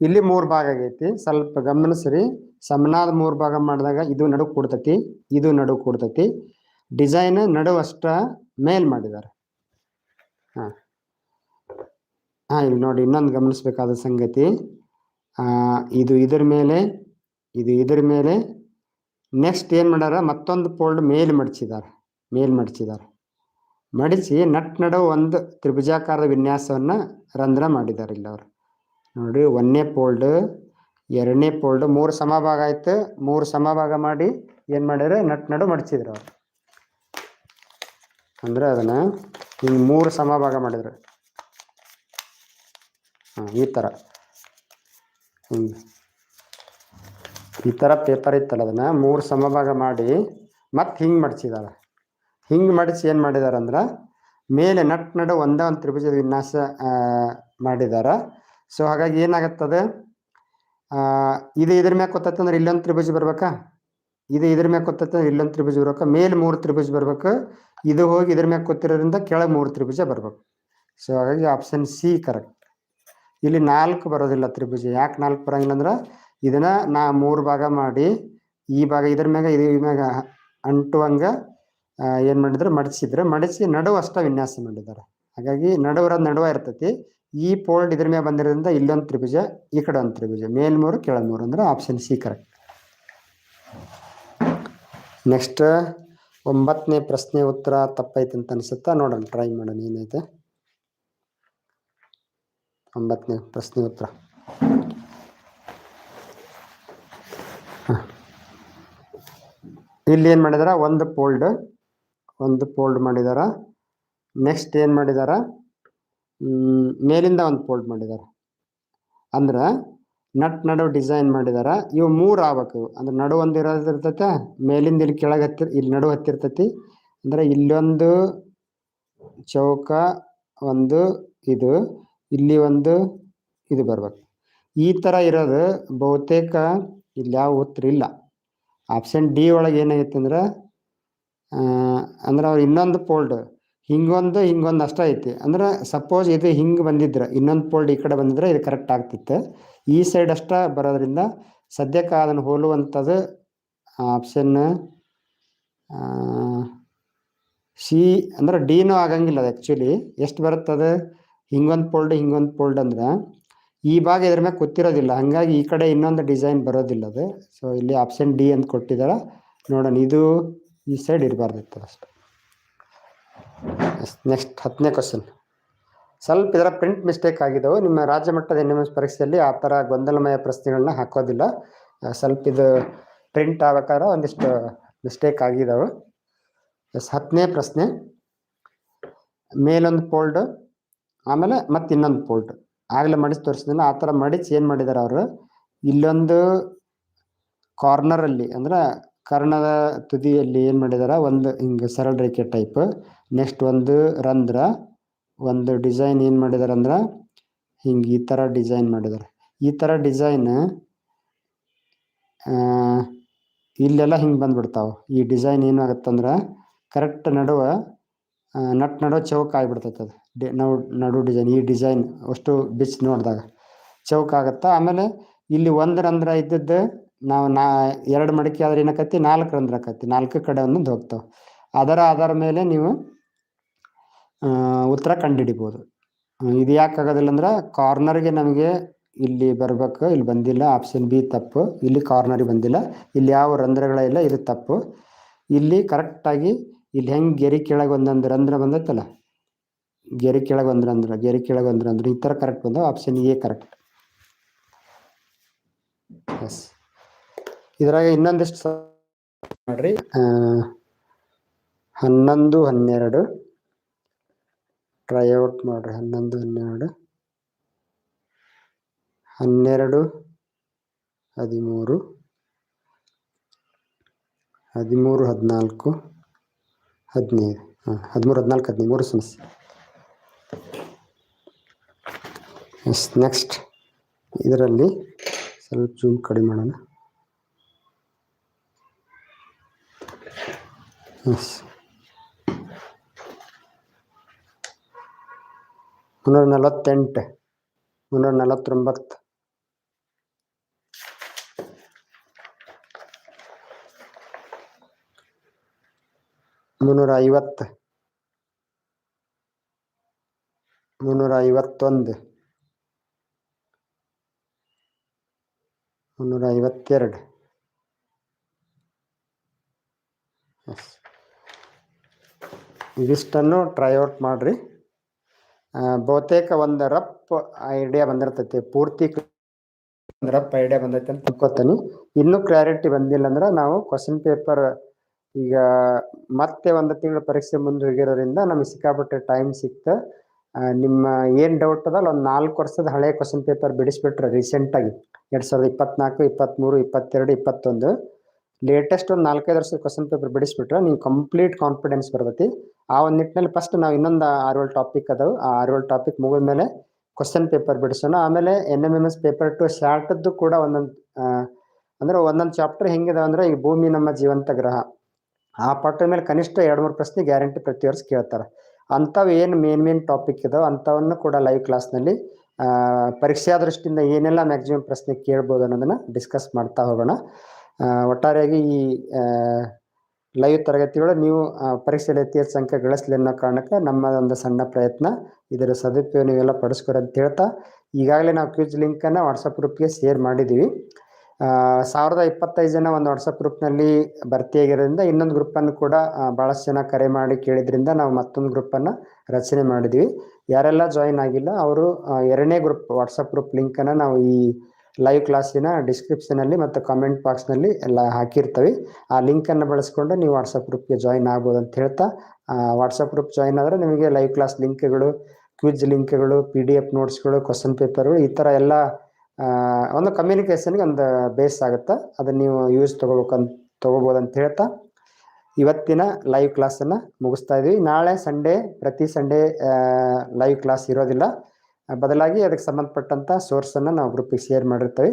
ಇಲ್ಲಿ ಮೂರು ಭಾಗ ಆಗೈತಿ. ಸ್ವಲ್ಪ ಗಮನಿಸ್ರಿ ಸಮನಾದ ಮೂರು ಭಾಗ ಮಾಡಿದಾಗ ಇದು ನಡು ಕೊಡ್ತತಿ, ಇದು ನಡು ಕೊಡ್ತತಿ. ಡಿಸೈನ್ ನಡು ಅಷ್ಟ ಮೇಲ್ ಮಾಡಿದ್ದಾರೆ ಹಾ. ಇಲ್ಲಿ ನೋಡಿ ಇನ್ನೊಂದು ಗಮನಿಸ್ಬೇಕಾದ ಸಂಗತಿ. ಇದು ಇದ್ರ ಮೇಲೆ, ಇದು ಇದ್ರ ಮೇಲೆ. ನೆಕ್ಸ್ಟ್ ಏನು ಮಾಡ್ಯಾರ? ಮತ್ತೊಂದು ಫೋಲ್ಡ್ ಮೇಲ್ ಮಡಚಿದಾರ. ಮೇಲ್ ಮಡಚಿದಾರ. ಮಡಿಸಿ ನಟ್ ನಡು ಒಂದು ತ್ರಿಭುಜಾಕಾರದ ವಿನ್ಯಾಸವನ್ನು ರಂಧ್ರ ಮಾಡಿದ್ದಾರೆ ಇಲ್ಲಿ ಅವರು. ನೋಡಿ, ಒಂದನೇ ಪೋಲ್ಡ್ ಎರಡನೇ ಪೋಲ್ಡ್ ಮೂರು ಸಮಭಾಗ ಆಯ್ತು. ಮೂರು ಸಮಭಾಗ ಮಾಡಿ ಏನು ಮಾಡ್ಯಾರ ನಟ್ ನಡು ಮಡಚಿದ್ರು ಅವ್ರು. ಅಂದ್ರೆ ಅದನ್ನ ಹಿಂಗೆ ಮೂರು ಸಮಭಾಗ ಮಾಡಿದ್ರು. ಹಾಂ, ಈ ಥರ ಹಿಂಗೆ. ಈ ಥರ ಪೇಪರ್ ಇತ್ತಲ್ಲ ಅದನ್ನ, ಮೂರು ಸಮಭಾಗ ಮಾಡಿ ಮತ್ತೆ ಹಿಂಗೆ ಮಡಚಿದಾರೆ. ಹಿಂಗೆ ಮಡಿಸಿ ಏನು ಮಾಡಿದಾರ ಅಂದ್ರ, ಮೇಲೆ ನಟ್ ನಡು ಒಂದೇ ಒಂದು ತ್ರಿಭುಜದ ವಿನ್ಯಾಸ ಮಾಡಿದಾರ. ಸೊ ಹಾಗಾಗಿ ಏನಾಗತ್ತದ? ಇದು ಇದ್ರ ಮ್ಯಾಗ ಅಂದ್ರೆ ಇಲ್ಲೊಂದು ತ್ರಿಭುಜ ಬರ್ಬೇಕಾ? ಇದು ಇದ್ರ ಮ್ಯಾಗ ಗೊತ್ತಂದ್ರೆ ಇಲ್ಲೊಂದು ತ್ರಿಭುಜ ಬರ್ಬೇಕಾ. ಮೇಲೆ ಮೂರು ತ್ರಿಭುಜ ಬರ್ಬೇಕು. ಇದು ಹೋಗಿ ಇದ್ರ ಮ್ಯಾಗ ಗೊತ್ತಿರೋದ್ರಿಂದ ಕೆಳಗೆ ಮೂರು ತ್ರಿಭುಜ ಬರ್ಬೇಕು. ಸೊ ಹಾಗಾಗಿ ಆಪ್ಷನ್ ಸಿ ಕರೆಕ್ಟ್ ಇಲ್ಲಿ ನಾಲ್ಕು ಬರೋದಿಲ್ಲ ತ್ರಿಭುಜ. ಯಾಕೆ ನಾಲ್ಕು ಬರಂಗಿಲ್ಲ ಅಂದ್ರೆ ಇದನ್ನ ನಾ ಮೂರು ಭಾಗ ಮಾಡಿ ಈ ಭಾಗ ಇದ್ರ ಮ್ಯಾಗ, ಇದು ಮ್ಯಾಗ ಅಂಟುವಂಗ ಏನು ಮಾಡಿದ್ರೆ, ಮಡಚಿದ್ರೆ. ಮಡಚಿ ನಡುವ ಅಷ್ಟ ವಿನ್ಯಾಸ ಮಾಡಿದ್ದಾರೆ. ಹಾಗಾಗಿ ನಡುವರ ನಡುವ ಇರ್ತೈತಿ. ಈ ಪೋಲ್ಡ್ ಇದ್ರ ಮೇಲೆ ಬಂದಿರೋದ್ರಿಂದ ಇಲ್ಲೊಂದು ತ್ರಿಭುಜ, ಈ ಕಡೆ ಒಂದು ತ್ರಿಭುಜ, ಮೇಲ್ಮೂರು, ಕೆಳಮೂರು ಕೆಳ ಮೂರು ಅಂದ್ರೆ ಆಪ್ಷನ್ ಸಿ ಕರೆಕ್ಟ್ ನೆಕ್ಸ್ಟ್ ಒಂಬತ್ತನೇ ಪ್ರಶ್ನೆ ಉತ್ತರ ತಪ್ಪೈತೆ ಅಂತ ಅನ್ಸುತ್ತಾ ನೋಡೋಣ ಟ್ರೈ ಮಾಡೋಣ ಏನೈತೆ ಒಂಬತ್ತನೇ ಪ್ರಶ್ನೆ ಉತ್ತರ. ಇಲ್ಲಿ ಏನು ಮಾಡಿದಾರ? ಒಂದು ಪೋಲ್ಡ್ ಒಂದು ಪೋಲ್ಡ್ ಮಾಡಿದಾರ. ನೆಕ್ಸ್ಟ್ ಏನು ಮಾಡಿದಾರ? ಮೇಲಿಂದ ಒಂದು ಫೋಲ್ಡ್ ಮಾಡಿದ್ದಾರೆ. ಅಂದ್ರೆ ನಟ್ ನಡು ಡಿಸೈನ್ ಮಾಡಿದಾರ. ಇವು ಮೂರು ಆಗ್ಬೇಕು. ಅಂದ್ರೆ ನಡು ಒಂದು ಇರೋದಿರ್ತೈತೆ ಮೇಲಿಂದ ಇಲ್ಲಿ ಕೆಳಗೆ ಹತ್ತಿರ, ಇಲ್ಲಿ ನಡು ಹತ್ತಿರ್ತೈತಿ. ಅಂದ್ರೆ ಇಲ್ಲೊಂದು ಚೌಕ, ಒಂದು ಇದು, ಇಲ್ಲಿ ಒಂದು ಇದು ಬರ್ಬೇಕು. ಈ ತರ ಇರೋದು ಬಹುತೇಕ ಇಲ್ಲಿ ಯಾವ ಉತ್ತರ ಇಲ್ಲ. ಆಪ್ಷನ್ ಡಿ ಒಳಗೆ ಏನಾಗೈತೆ ಅಂದ್ರೆ ಅಂದ್ರೆ ಅವ್ರು ಇನ್ನೊಂದು ಪೋಲ್ಡ್ ಹಿಂಗೊಂದು ಹಿಂಗೊಂದು ಅಷ್ಟ ಐತಿ. ಅಂದ್ರೆ ಸಪೋಸ್ ಇದು ಹಿಂಗೆ ಬಂದಿದ್ರೆ, ಇನ್ನೊಂದು ಪೋಲ್ಡ್ ಈ ಕಡೆ ಬಂದಿದ್ರೆ, ಇದು ಕರೆಕ್ಟ್ ಆಗ್ತಿತ್ತು. ಈ ಸೈಡ್ ಅಷ್ಟ ಬರೋದ್ರಿಂದ ಸದ್ಯಕ್ಕೆ ಅದನ್ನು ಹೋಲುವಂಥದ್ದು ಆಪ್ಷನ್ ಸಿ ಅಂದ್ರೆ ಡಿನೂ ಆಗಂಗಿಲ್ಲ ಅದು ಆ್ಯಕ್ಚುಲಿ ಎಷ್ಟು ಬರುತ್ತದು ಹಿಂಗೊಂದು ಪೋಲ್ಡ್ ಹಿಂಗೊಂದು ಪೋಲ್ಡ್ ಅಂದ್ರೆ ಈ ಭಾಗ ಇದ್ರ ಮೇಲೆ ಗೊತ್ತಿರೋದಿಲ್ಲ ಹಾಗಾಗಿ ಈ ಕಡೆ ಇನ್ನೊಂದು ಡಿಸೈನ್ ಬರೋದಿಲ್ಲ ಅದು. ಸೊ ಇಲ್ಲಿ ಆಪ್ಷನ್ ಡಿ ಅಂತ ಕೊಟ್ಟಿದ್ದಾರೆ ನೋಡೋಣ, ಇದು ಈ ಸೈಡ್ ಇರಬಾರ್ದಿತ್ತು ಅಷ್ಟೆ. ನೆಕ್ಸ್ಟ್ ಹತ್ತನೇ ಕ್ವಶನ್ ಸ್ವಲ್ಪ ಇದರ ಪ್ರಿಂಟ್ ಮಿಸ್ಟೇಕ್ ಆಗಿದ್ದವು. ನಿಮ್ಮ ರಾಜ್ಯ ಮಟ್ಟದ ಎನ್ ಎಂ ಎಸ್ ಪರೀಕ್ಷೆಯಲ್ಲಿ ಆ ಥರ ಗೊಂದಲಮಯ ಪ್ರಶ್ನೆಗಳನ್ನ ಹಾಕೋದಿಲ್ಲ. ಸ್ವಲ್ಪ ಇದು ಪ್ರಿಂಟ್ ಆಗ್ಬೇಕಾದ್ರೆ ಒಂದಿಷ್ಟು ಮಿಸ್ಟೇಕ್ ಆಗಿದಾವೆ ಎಸ್ ಹತ್ತನೇ ಪ್ರಶ್ನೆ. ಮೇಲೊಂದು ಪೋಲ್ಡ್ ಆಮೇಲೆ ಮತ್ತೆ ಇನ್ನೊಂದು ಪೋಲ್ಡ್ ಆಗಲೇ ಮಡಿಸಿ ತೋರಿಸಿದ್ರೆ ಆ ಥರ ಮಡಿಸಿ ಏನು ಮಾಡಿದ್ದಾರೆ ಅವರು? ಇಲ್ಲೊಂದು ಕಾರ್ನರಲ್ಲಿ ಅಂದ್ರೆ ಕರ್ಣದ ತುದಿಯಲ್ಲಿ ಏನು ಮಾಡಿದಾರೆ? ಒಂದು ಹಿಂಗೆ ಸರಳ ರೇಖೆ ಟೈಪ್ ನೆಕ್ಸ್ಟ್ ಒಂದು ರಂಧ್ರ. ಒಂದು ಡಿಸೈನ್ ಏನು ಮಾಡಿದಾರೆ ಅಂದ್ರೆ? ಹಿಂಗೆ ಈ ಥರ ಡಿಸೈನ್ ಮಾಡಿದ್ದಾರೆ ಈ ಥರ ಡಿಸೈನ್ ಇಲ್ಲೆಲ್ಲ ಹಿಂಗೆ ಬಂದ್ಬಿಡ್ತಾವೆ. ಈ ಡಿಸೈನ್ ಏನಾಗತ್ತಂದ್ರೆ ಕರೆಕ್ಟ್ ನಡುವ ನಟ್ ನಡುವ ಚೌಕ ಆಗಿಬಿಡ್ತೈತೆ ಅದು. ಡಿ ನಾವು ನಡು ಡಿಸೈನ್ ಈ ಡಿಸೈನ್ ಅಷ್ಟು ಬಿಚ್ ನೋಡಿದಾಗ. ಚೌಕ ಆಗುತ್ತೆ. ಆಮೇಲೆ ಇಲ್ಲಿ ಒಂದು ರಂಧ್ರ ಇದ್ದದ್ದು ನಾವು ನಾ ಎರಡು ಮಡಿಕೆ ಆದ್ರೆ ಏನಕತ್ತಿ? ನಾಲ್ಕು ರಂಧ್ರ ಆಕತಿ ನಾಲ್ಕು ಕಡೆ ಒಂದೊಂದು ಹೋಗ್ತಾವೆ. ಅದರ ಆಧಾರ ಮೇಲೆ ನೀವು ಉತ್ತರ ಕಂಡುಹಿಡಿಬೋದು. ಇದು ಯಾಕೆ ಆಗೋದಿಲ್ಲ ಅಂದ್ರೆ ಕಾರ್ನರ್ಗೆ ನಮಗೆ ಇಲ್ಲಿ ಬರ್ಬೇಕು, ಇಲ್ಲಿ ಬಂದಿಲ್ಲ ಆಪ್ಷನ್ ಬಿ ತಪ್ಪು, ಇಲ್ಲಿ ಕಾರ್ನರಿಗೆ ಬಂದಿಲ್ಲ, ಇಲ್ಲಿ ಯಾವ ರಂಧ್ರಗಳಿಲ್ಲ ಇದು ತಪ್ಪು. ಇಲ್ಲಿ ಕರೆಕ್ಟಾಗಿ ಇಲ್ಲಿ ಹೆಂಗೆ ಗೆರಿ ಕೆಳಗೆ ಒಂದೊಂದು ರಂಧ್ರ ಬಂದೈತಲ್ಲ? ಗೆರಿ ಕೆಳಗೆ ಒಂದು ರಂಧ್ರ, ಗೆರಿ ಕೆಳಗೆ ಒಂದು ರಂಧ್ರ, ಈ ಥರ ಕರೆಕ್ಟ್ ಬಂದವು ಆಪ್ಷನ್ ಎ ಕರೆಕ್ಟ್ ಎಸ್ ಇದ್ರಾಗ ಇನ್ನೊಂದಿಷ್ಟು ನೋಡ್ರಿ ಹನ್ನೊಂದು, ಹನ್ನೆರಡು. ಟ್ರೈಔಟ್ ಮಾಡ್ರಿ, ಹನ್ನೊಂದು, ಹನ್ನೆರಡು. ಹನ್ನೆರಡು, ಹದಿಮೂರು. ಹದಿಮೂರು, ಹದಿನಾಲ್ಕು. ಹದಿನೈದು. ಹಾಂ, ಹದಿಮೂರು, ಹದಿನಾಲ್ಕು, ಹದಿನೈದು. ಮೂರು ಸಮಸ್ಯೆ. ಎಸ್ ನೆಕ್ಸ್ಟ್ ಇದರಲ್ಲಿ ಸ್ವಲ್ಪ ಜೂಮ್ ಕಡಿಮೆ ಮಾಡೋಣ ಎಸ್ ಮುನ್ನೂರ ನಲವತ್ತೆಂಟು ಮುನ್ನೂರ ನಲವತ್ತೊಂಬತ್ತು ಮುನ್ನೂರ ಐವತ್ತು ಮುನ್ನೂರ ಐವತ್ತೊಂದು ಮುನ್ನೂರ ಐವತ್ತೆರಡು ಎಸ್ ಇದಿಷ್ಟನ್ನು ಟ್ರೈಔಟ್ ಮಾಡಿರಿ. ಬಹುತೇಕ ಒಂದು ರಪ್ ಐಡಿಯಾ ಬಂದಿರ್ತೈತಿ, ಪೂರ್ತಿ ರಫ್ ಐಡಿಯಾ ಬಂದೈತೆ ಅಂತ ತಿಳ್ಕೊತೀನಿ. ಇನ್ನೂ ಕ್ಲಾರಿಟಿ ಬಂದಿಲ್ಲ ಅಂದ್ರೆ ನಾವು ಕ್ವಶನ್ ಪೇಪರ್ ಈಗ ಮತ್ತೆ ಒಂದು ತಿಂಗಳು ಪರೀಕ್ಷೆ ಹೋಗಿರೋದ್ರಿಂದ ನಮಗೆ ಸಿಕ್ಕಾಪಟ್ಟೆ ಟೈಮ್ ಸಿಕ್ತು. ನಿಮ್ಮ ಏನು ಡೌಟ್ ಅದಲ್ಲ ಒಂದು ನಾಲ್ಕು ವರ್ಷದ ಹಳೆ ಕ್ವಶನ್ ಪೇಪರ್ ಬಿಡಿಸ್ಬಿಟ್ರೆ ರೀಸೆಂಟಾಗಿ ಎರಡು ಸಾವಿರದ ಇಪ್ಪತ್ನಾಲ್ಕು ಇಪ್ಪತ್ತ್ಮೂರು ಇಪ್ಪತ್ತೆರಡು, ಇಪ್ಪತ್ತೊಂದು. ಲೇಟೆಸ್ಟ್ ಒಂದು ನಾಲ್ಕೈದು ವರ್ಷದ ಕ್ವಶನ್ ಪೇಪರ್ ಬಿಡಿಸ್ಬಿಟ್ರೆ ನೀವು ಕಂಪ್ಲೀಟ್ ಕಾನ್ಫಿಡೆನ್ಸ್ ಬರ್ತೈತಿ. ಆ ಒಂದು ನಿಟ್ಟಿನಲ್ಲಿ ಫಸ್ಟ್ ನಾವು ಇನ್ನೊಂದು ಆರು ಟಾಪಿಕ್ ಅದಾವೆ. ಆ ಆರು ಟಾಪಿಕ್ ಟಾಪಿಕ್ ಮುಗಿದ್ಮೇಲೆ ಕ್ವಶನ್ ಪೇಪರ್ ಬಿಡಿಸೋಣ. ಆಮೇಲೆ N M M S paper two ಶಾರ್ಟದ್ದು ಕೂಡ ಒಂದೊಂದು ಅಂದ್ರೆ ಒಂದೊಂದು ಚಾಪ್ಟರ್ ಹೆಂಗಿದೆ ಅಂದ್ರೆ ಈ ಭೂಮಿ, ನಮ್ಮ ಜೀವಂತ ಗ್ರಹ. ಆ ಪಾಠ ಮೇಲೆ ಕನಿಷ್ಠ ಎರಡು ಮೂರು ಪ್ರಶ್ನೆ ಗ್ಯಾರಂಟಿ ಪ್ರತಿ ವರ್ಷ ಕೇಳ್ತಾರೆ. ಅಂಥವು ಏನು ಮೇನ್ ಮೇನ್ ಟಾಪಿಕ್ ಇದಾವೆ ಅಂಥವನ್ನು ಕೂಡ ಲೈವ್ ಕ್ಲಾಸ್ನಲ್ಲಿ ಪರೀಕ್ಷಾ ದೃಷ್ಟಿಯಿಂದ ಏನೆಲ್ಲ ಮ್ಯಾಕ್ಸಿಮಮ್ ಪ್ರಶ್ನೆ ಕೇಳ್ಬೋದು ಅನ್ನೋದನ್ನ ಡಿಸ್ಕಸ್ ಮಾಡ್ತಾ ಹೋಗೋಣ. ಒಟ್ಟಾರೆಯಾಗಿ ಈ ಲೈವ್ ತರಗತಿಗಳು ನೀವು ಪರೀಕ್ಷೆಯಲ್ಲಿ ಅತಿ ಹೆಚ್ಚು ಸಂಖ್ಯೆ ಗಳಿಸಲಿ ಅನ್ನೋ ಕಾರಣಕ್ಕೆ ನಮ್ಮ ಒಂದು ಸಣ್ಣ ಪ್ರಯತ್ನ ಇದರ ಸದುಪಯೋಗ ನೀವೆಲ್ಲ ಪಡಿಸ್ಕೊರಿ ಅಂತ ಹೇಳ್ತಾ, ಈಗಾಗಲೇ ನಾವು ಕ್ಯೂಜ್ ಲಿಂಕನ್ನು ವಾಟ್ಸಪ್ ಗ್ರೂಪ್ಗೆ ಶೇರ್ ಮಾಡಿದ್ದೀವಿ ಸಾವಿರದ ಇಪ್ಪತ್ತೈದು ಜನ ಒಂದು ವಾಟ್ಸಪ್ ಗ್ರೂಪ್ನಲ್ಲಿ ಭರ್ತಿಯಾಗಿರೋದ್ರಿಂದ ಇನ್ನೊಂದು ಗ್ರೂಪನ್ನು ಕೂಡ ಭಾಳಷ್ಟು ಜನ ಕರೆ ಮಾಡಿ ಕೇಳಿದ್ರಿಂದ ನಾವು ಮತ್ತೊಂದು ಗ್ರೂಪನ್ನು ರಚನೆ ಮಾಡಿದ್ವಿ. ಯಾರೆಲ್ಲ ಜಾಯಿನ್ ಆಗಿಲ್ಲ, ಅವರು ಎರಡನೇ ಗ್ರೂಪ್ ವಾಟ್ಸಪ್ ಗ್ರೂಪ್ ಲಿಂಕನ್ನು ನಾವು ಈ ಲೈವ್ ಕ್ಲಾಸಿನ ಡಿಸ್ಕ್ರಿಪ್ಷನಲ್ಲಿ ಮತ್ತು ಕಾಮೆಂಟ್ ಬಾಕ್ಸ್ನಲ್ಲಿ ಎಲ್ಲ ಹಾಕಿರ್ತೀವಿ. ಆ ಲಿಂಕನ್ನು ಬಳಸ್ಕೊಂಡು ನೀವು ವಾಟ್ಸಪ್ ಗ್ರೂಪ್ಗೆ ಜಾಯಿನ್ ಆಗ್ಬೋದು ಅಂತ ಹೇಳ್ತಾ ವಾಟ್ಸಪ್ ಗ್ರೂಪ್ ಜಾಯಿನ್ ಆದರೆ ನಿಮಗೆ ಲೈವ್ ಕ್ಲಾಸ್ ಲಿಂಕ್ಗಳು ಕ್ವಿಜ್ ಲಿಂಕ್ಗಳು ಪಿ ಡಿ ಎಫ್ ನೋಟ್ಸ್ಗಳು ಕ್ವಶನ್ ಪೇಪರ್ಗಳು ಈ ಥರ ಎಲ್ಲ ಒಂದು ಕಮ್ಯುನಿಕೇಷನ್ಗೆ ಒಂದು ಬೇಸ್ ಆಗುತ್ತೆ. ಅದನ್ನು ನೀವು ಯೂಸ್ ತೊಗೋಬೇಕಂತ, ತೊಗೋಬೋದು ಅಂತ ಹೇಳ್ತಾ, ಇವತ್ತಿನ ಲೈವ್ ಕ್ಲಾಸನ್ನು ಮುಗಿಸ್ತಾ ಇದ್ವಿ. ನಾಳೆ ಸಂಡೇ, ಪ್ರತಿ ಸಂಡೇ ಲೈವ್ ಕ್ಲಾಸ್ ಇರೋದಿಲ್ಲ. ಬದಲಾಗಿ ಅದಕ್ಕೆ ಸಂಬಂಧಪಟ್ಟಂಥ ಸೋರ್ಸನ್ನು ನಾವು ಗ್ರೂಪಿಗೆ ಶೇರ್ ಮಾಡಿರ್ತೀವಿ.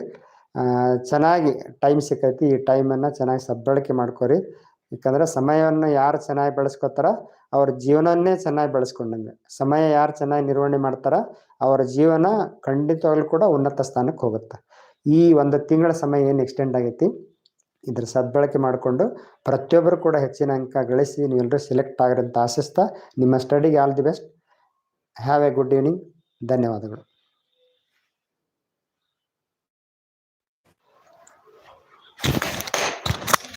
ಚೆನ್ನಾಗಿ ಟೈಮ್ ಸಿಕ್ಕೈತಿ, ಈ ಟೈಮನ್ನು ಚೆನ್ನಾಗಿ ಸದ್ಬಳಕೆ ಮಾಡ್ಕೋರಿ. ಯಾಕಂದ್ರೆ ಸಮಯವನ್ನು ಯಾರು ಚೆನ್ನಾಗಿ ಬಳಸ್ಕೋತಾರ ಅವ್ರ ಜೀವನನ್ನೇ ಚೆನ್ನಾಗಿ ಬೆಳೆಸ್ಕೊಂಡಂಗೆ. ಸಮಯ ಯಾರು ಚೆನ್ನಾಗಿ ನಿರ್ವಹಣೆ ಮಾಡ್ತಾರ ಅವರ ಜೀವನ ಖಂಡಿತವಾಗ್ಲೂ ಕೂಡ ಉನ್ನತ ಸ್ಥಾನಕ್ಕೆ ಹೋಗುತ್ತೆ. ಈ ಒಂದು ತಿಂಗಳ ಸಮಯ ಏನು ಎಕ್ಸ್ಟೆಂಡ್ ಆಗೈತಿ? ಇದ್ರ ಸದ್ಬಳಕೆ ಮಾಡಿಕೊಂಡು ಪ್ರತಿಯೊಬ್ಬರು ಕೂಡ ಹೆಚ್ಚಿನ ಅಂಕ ಗಳಿಸಿ ನೀವೆಲ್ಲರೂ ಸೆಲೆಕ್ಟ್ ಆಗ್ರಿ ಅಂತ ಆಶಿಸ್ತಾ ನಿಮ್ಮ ಸ್ಟಡಿಗೆ all the best have a good evening ಧನ್ಯವಾದಗಳು.